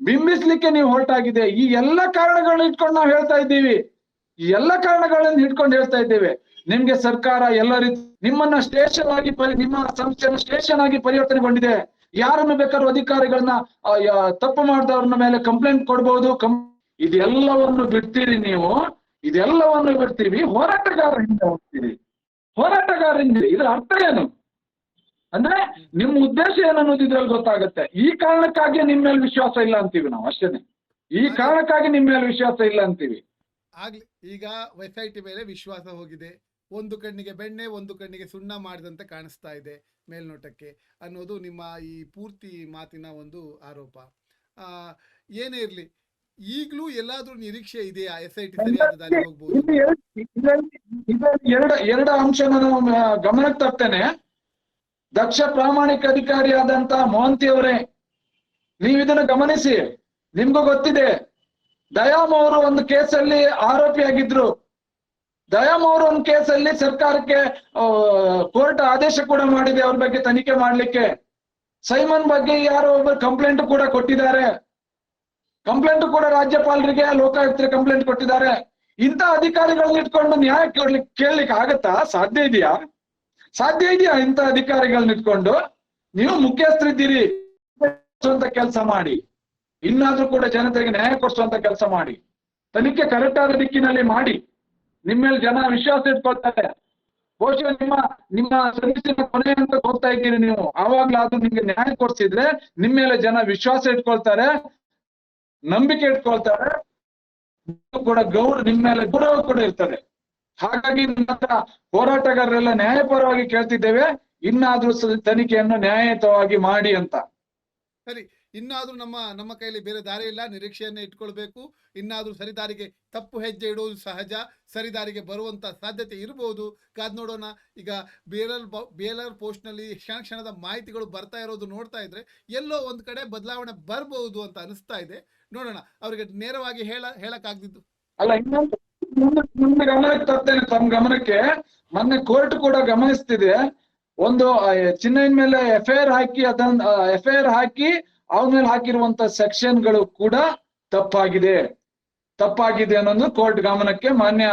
ಬಿಂಬಿಸ್ಲಿಕ್ಕೆ ನೀವು ಹೊರಟಾಗಿದೆ. ಈ ಎಲ್ಲ ಕಾರಣಗಳನ್ನ ಇಟ್ಕೊಂಡು ನಾವು ಹೇಳ್ತಾ ಇದ್ದೀವಿ. ಈ ಎಲ್ಲ ಕಾರಣಗಳನ್ನ ಇಟ್ಕೊಂಡು ಹೇಳ್ತಾ ಇದ್ದೇವೆ. ನಿಮ್ಗೆ ಸರ್ಕಾರ ಎಲ್ಲ ರೀತಿ ನಿಮ್ಮನ್ನ ಸ್ಟೇಷನ್ ಆಗಿ ನಿಮ್ಮ ಸಂಸ್ಥೆಯನ್ನು ಸ್ಟೇಷನ್ ಆಗಿ ಪರಿವರ್ತನೆಗೊಂಡಿದೆ. ಯಾರನ್ನು ಬೇಕಾದ್ರೂ ಅಧಿಕಾರಿಗಳನ್ನ ತಪ್ಪು ಮಾಡಿದವ್ರನ್ನ ಮೇಲೆ ಕಂಪ್ಲೇಂಟ್ ಕೊಡ್ಬೋದು ಕಂ ಇದೆಲ್ಲವನ್ನು ಬಿಡ್ತೀರಿ ನೀವು, ಇದೆಲ್ಲವನ್ನು ಬಿಡ್ತೀವಿ ಹೋರಾಟಗಾರರ ಹಿಂದೆ ಹೋಗ್ತೀರಿ. ಹೋರಾಟಗಾರರ ಹಿಂದೆ ಇದ್ರ ಅರ್ಥ ಏನು? ಅಂದ್ರೆ ನಿಮ್ಮ ಉದ್ದೇಶ ಏನು ಅನ್ನೋದು ಇದ್ರಲ್ಲಿ ಗೊತ್ತಾಗುತ್ತೆ. ಈ ಕಾರಣಕ್ಕಾಗಿ ನಿಮ್ಮ ಮೇಲೆ ವಿಶ್ವಾಸ ಇಲ್ಲ ಅಂತೀವಿ ನಾವು ಅಷ್ಟೇನೆ ಈ ಕಾರಣಕ್ಕಾಗಿ ನಿಮ್ಮ ಮೇಲೆ ವಿಶ್ವಾಸ ಇಲ್ಲ ಅಂತೀವಿ. ಆಗ್ಲಿ, ಈಗ ವೆಸೈಟಿ ಮೇಲೆ ವಿಶ್ವಾಸ ಹೋಗಿದೆ. ಒಂದು ಕಣ್ಣಿಗೆ ಬೆಣ್ಣೆ, ಒಂದು ಕಣ್ಣಿಗೆ ಸುಣ್ಣ ಮಾಡಿದಂತೆ ಕಾಣಿಸ್ತಾ ಇದೆ. ಮೇಲ್ನೋಟಕ್ಕೆ ಅನ್ನೋದು ನಿಮ್ಮ ಈ ಪೂರ್ತಿ ಮಾತಿನ ಒಂದು ಆರೋಪ. ಆ, ಏನೇ ಇರಲಿ ಈಗಲೂ ಎಲ್ಲಾದ್ರೂ ನಿರೀಕ್ಷೆ ಇದೆಯಾ? ಎಸ್ ಐ ಟಿ ಸರಿಯಾದ ಹೋಗ್ಬೋದು? ಎರಡು ಎರಡು ಎರಡು ಅಂಶನ ಗಮನಕ್ಕೆ ತರ್ತೇನೆ. ದಕ್ಷ ಪ್ರಾಮಾಣಿಕ ಅಧಿಕಾರಿಯಾದಂತ ಮೋಹಂತಿ ಅವರೇ ನೀವು ಇದನ್ನ ಗಮನಿಸಿ. ನಿಮ್ಗೂ ಗೊತ್ತಿದೆ ದಯಾಮ್ ಅವರು ಒಂದು ಕೇಸಲ್ಲಿ ಆರೋಪಿಯಾಗಿದ್ರು. ದಯಾಮ್ ಅವರು ಒಂದು ಕೇಸಲ್ಲಿ ಸರ್ಕಾರಕ್ಕೆ ಕೋರ್ಟ್ ಆದೇಶ ಕೂಡ ಮಾಡಿದೆ ಅವ್ರ ಬಗ್ಗೆ ತನಿಖೆ ಮಾಡ್ಲಿಕ್ಕೆ. ಸೈಮನ್ ಬಗ್ಗೆ ಯಾರೋ ಒಬ್ಬರು ಕಂಪ್ಲೇಂಟ್ ಕೂಡ ಕೊಟ್ಟಿದ್ದಾರೆ. ಕಂಪ್ಲೇಂಟ್ ಕೂಡ ರಾಜ್ಯಪಾಲರಿಗೆ, ಲೋಕಾಯುಕ್ತರಿಗೆ ಕಂಪ್ಲೇಂಟ್ ಕೊಟ್ಟಿದ್ದಾರೆ. ಇಂಥ ಅಧಿಕಾರಿಗಳನ್ನ ಇಟ್ಕೊಂಡು ನ್ಯಾಯ ಕೇಳ್ಲಿಕ್ಕೆ ಕೇಳಲಿಕ್ಕೆ ಆಗತ್ತಾ? ಸಾಧ್ಯ ಇದೆಯಾ? ಸಾಧ್ಯ ಇದೆಯಾ ಇಂಥ ಅಧಿಕಾರಿಗಳನ್ನ ಇಟ್ಕೊಂಡು? ನೀವು ಮುಖ್ಯಸ್ಥರಿದ್ದೀರಿ ಅಂತ ಕೆಲಸ ಮಾಡಿ. ಇನ್ನಾದ್ರೂ ಕೂಡ ಜನತೆಗೆ ನ್ಯಾಯ ಕೊಡಿಸುವಂತ ಕೆಲಸ ಮಾಡಿ. ತನಿಖೆ ಕರೆಕ್ಟ್ ಆದ ದಿಕ್ಕಿನಲ್ಲಿ ಮಾಡಿ. ನಿಮ್ಮ ಮೇಲೆ ಜನ ವಿಶ್ವಾಸ ಇಟ್ಕೊಳ್ತಾರೆ. ಬಹುಶಃ ನಿಮ್ಮ ನಿಮ್ಮ ಸರ್ವಿಸಿನ ಕೊನೆ ಅಂತ ಹೋಗ್ತಾ ಇದ್ದೀರಿ ನೀವು. ಆವಾಗ್ಲಾದ್ರೂ ನಿಮ್ಗೆ ನ್ಯಾಯ ಕೊಡ್ಸಿದ್ರೆ ನಿಮ್ಮ ಮೇಲೆ ಜನ ವಿಶ್ವಾಸ ಇಟ್ಕೊಳ್ತಾರೆ, ನಂಬಿಕೆ ಇಟ್ಕೊಳ್ತಾರೆ ಕೂಡ ಗೌರವ ನಿಮ್ಮ ಮೇಲೆ ಗೌರವ ಕೂಡ ಇರ್ತದೆ. ಹಾಗಾಗಿ ನಿಮ್ಮ ಹತ್ರ ಹೋರಾಟಗಾರರೆಲ್ಲ ನ್ಯಾಯಪರವಾಗಿ ಕೇಳ್ತಿದ್ದೇವೆ, ಇನ್ನಾದ್ರೂ ತನಿಖೆಯನ್ನು ನ್ಯಾಯಯುತವಾಗಿ ಮಾಡಿ ಅಂತ. ಇನ್ನಾದ್ರೂ ನಮ್ಮ ನಮ್ಮ ಕೈಯಲ್ಲಿ ಬೇರೆ ದಾರಿ ಇಲ್ಲ, ನಿರೀಕ್ಷೆಯನ್ನು ಇಟ್ಕೊಳ್ಬೇಕು. ಇನ್ನಾದ್ರೂ ಸರಿದಾರಿಗೆ ತಪ್ಪು ಹೆಜ್ಜೆ ಇಡುವುದು ಸಹಜ ಸರಿದಾರಿಗೆ ಬರುವಂತ ಸಾಧ್ಯತೆ ಇರಬಹುದು ಕಾದ್ ನೋಡೋಣ, ಈಗ ಬೇಲರ್ ಬೇಲರ್ ಪೋಸ್ಟ್ನಲ್ಲಿ ಕ್ಷಣ ಕ್ಷಣದ ಮಾಹಿತಿಗಳು ಬರ್ತಾ ಇರೋದು ನೋಡ್ತಾ ಇದ್ರೆ ಎಲ್ಲೋ ಒಂದ್ ಕಡೆ ಬದಲಾವಣೆ ಬರಬಹುದು ಅಂತ ಅನಿಸ್ತಾ ಇದೆ. ನೋಡೋಣ, ಅವರಿಗೆ ನೇರವಾಗಿ ಹೇಳ, ಹೇಳಕ್ಕಾಗ್ದಿದ್ದು. ಅಲ್ಲ, ಇನ್ನೊಂದು ಗಮನಕ್ಕೆ ತರ್ತೇನೆ ತಮ್ಮ ಗಮನಕ್ಕೆ. ಮೊನ್ನೆ ಕೋರ್ಟ್ ಕೂಡ ಗಮನಿಸ್ತಿದೆ. ಒಂದು ಚಿನ್ನ ಮೇಲೆ ಎಫ್ ಐ ಆರ್ ಹಾಕಿ ಅದನ್ನ ಎಫ್ ಐ ಆರ್ ಹಾಕಿ ಅವನ ಮೇಲೆ ಹಾಕಿರುವಂತ ಸೆಕ್ಷನ್ಗಳು ಕೂಡ ತಪ್ಪಾಗಿದೆ. ತಪ್ಪಾಗಿದೆ ಅನ್ನೋದು ಕೋರ್ಟ್ ಗಮನಕ್ಕೆ ಮಾನ್ಯ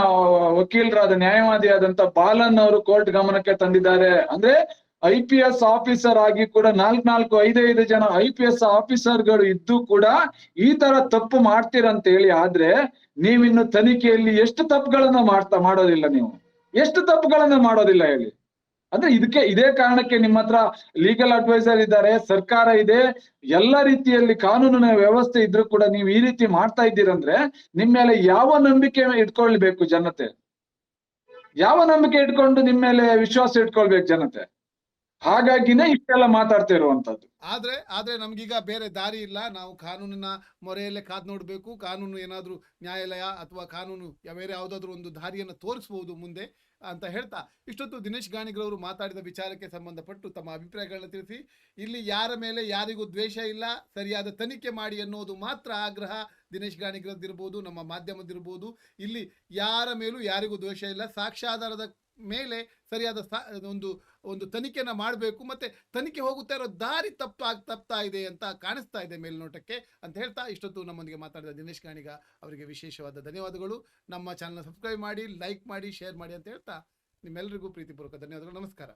ವಕೀಲರಾದ ನ್ಯಾಯವಾದಿಯಾದಂತ ಬಾಲನ್ ಅವರು ಕೋರ್ಟ್ ಗಮನಕ್ಕೆ ತಂದಿದ್ದಾರೆ. ಅಂದ್ರೆ ಐ ಪಿ ಎಸ್ ಆಫೀಸರ್ ಆಗಿ ಕೂಡ ನಾಲ್ಕು ನಾಲ್ಕು ಐದೈದು ಜನ ಐ ಪಿ ಎಸ್ ಆಫೀಸರ್ಗಳು ಇದ್ದು ಕೂಡ ಈ ತರ ತಪ್ಪು ಮಾಡ್ತೀರಂತ ಹೇಳಿ ಆದ್ರೆ ನೀವಿನ್ನು ತನಿಖೆಯಲ್ಲಿ ಎಷ್ಟು ತಪ್ಪುಗಳನ್ನ ಮಾಡ್ತಾ ಮಾಡೋದಿಲ್ಲ ನೀವು? ಎಷ್ಟು ತಪ್ಪುಗಳನ್ನ ಮಾಡೋದಿಲ್ಲ ಹೇಳಿ? ಅಂದ್ರೆ ಇದಕ್ಕೆ ಇದೇ ಕಾರಣಕ್ಕೆ ನಿಮ್ಮ ಹತ್ರ ಲೀಗಲ್ ಅಡ್ವೈಸರ್ ಇದ್ದಾರೆ, ಸರ್ಕಾರ ಇದೆ, ಎಲ್ಲ ರೀತಿಯಲ್ಲಿ ಕಾನೂನಿನ ವ್ಯವಸ್ಥೆ ಇದ್ರೂ ಕೂಡ ನೀವು ಈ ರೀತಿ ಮಾಡ್ತಾ ಇದ್ದೀರಂದ್ರೆ ನಿಮ್ ಮೇಲೆ ಯಾವ ನಂಬಿಕೆ ಇಟ್ಕೊಳ್ಬೇಕು ಜನತೆ? ಯಾವ ನಂಬಿಕೆ ಇಟ್ಕೊಂಡು ನಿಮ್ ಮೇಲೆ ವಿಶ್ವಾಸ ಇಟ್ಕೊಳ್ಬೇಕು ಜನತೆ? ಹಾಗಾಗಿನೇ ಇಷ್ಟೆಲ್ಲ ಮಾತಾಡ್ತಾ ಇರುವಂತದ್ದು. ಆದ್ರೆ ಆದ್ರೆ ನಮ್ಗೀಗ ಬೇರೆ ದಾರಿ ಇಲ್ಲ. ನಾವು ಕಾನೂನಿನ ಮೊರೆಯಲ್ಲೇ ಕಾದ್ ನೋಡ್ಬೇಕು. ಕಾನೂನು ಏನಾದ್ರೂ ನ್ಯಾಯಾಲಯ ಅಥವಾ ಕಾನೂನು ಬೇರೆ ಯಾವ್ದಾದ್ರು ಒಂದು ದಾರಿಯನ್ನು ತೋರಿಸಬಹುದು ಮುಂದೆ. ಅಂತ ಹೇಳ್ತಾ ಇಷ್ಟೊತ್ತು ದಿನೇಶ್ ಗಾಣಿಗ್ರವರು ಮಾತಾಡಿದ ವಿಚಾರಕ್ಕೆ ಸಂಬಂಧಪಟ್ಟು ತಮ್ಮ ಅಭಿಪ್ರಾಯಗಳನ್ನ ತಿಳಿಸಿ. ಇಲ್ಲಿ ಯಾರ ಮೇಲೆ ಯಾರಿಗೂ ದ್ವೇಷ ಇಲ್ಲ, ಸರಿಯಾದ ತನಿಖೆ ಮಾಡಿ ಅನ್ನೋದು ಮಾತ್ರ ಆಗ್ರಹ ದಿನೇಶ್ ಗಾಣಿಗ್ರದ್ದಿರ್ಬೋದು, ನಮ್ಮ ಮಾಧ್ಯಮದಿರ್ಬೋದು ಇಲ್ಲಿ ಯಾರ ಮೇಲೂ ಯಾರಿಗೂ ದ್ವೇಷ ಇಲ್ಲ. ಸಾಕ್ಷ್ಯಾಧಾರದ ಮೇಲೆ ಸರಿಯಾದ ಒಂದು ಒಂದು ತನಿಖೆನ ಮಾಡಬೇಕು, ಮತ್ತೆ ತನಿಖೆ ಹೋಗುತ್ತಾ ಇರೋ ದಾರಿ ತಪ್ಪಾ, ತಪ್ತಾ ಇದೆ ಅಂತ ಕಾಣಿಸ್ತಾ ಇದೆ ಮೇಲ್ನೋಟಕ್ಕೆ ಅಂತ ಹೇಳ್ತಾ ಇಷ್ಟೊತ್ತು ನಮ್ಮೊಂದಿಗೆ ಮಾತಾಡಿದ ದಿನೇಶ್ ಕಾಣಿಗ ಅವರಿಗೆ ವಿಶೇಷವಾದ ಧನ್ಯವಾದಗಳು. ನಮ್ಮ ಚಾನಲ್ನ ಸಬ್ಸ್ಕ್ರೈಬ್ ಮಾಡಿ ಲೈಕ್ ಮಾಡಿ ಶೇರ್ ಮಾಡಿ ಅಂತ ಹೇಳ್ತಾ ನಿಮ್ಮೆಲ್ಲರಿಗೂ ಪ್ರೀತಿಪೂರ್ವಕ ಧನ್ಯವಾದಗಳು. ನಮಸ್ಕಾರ.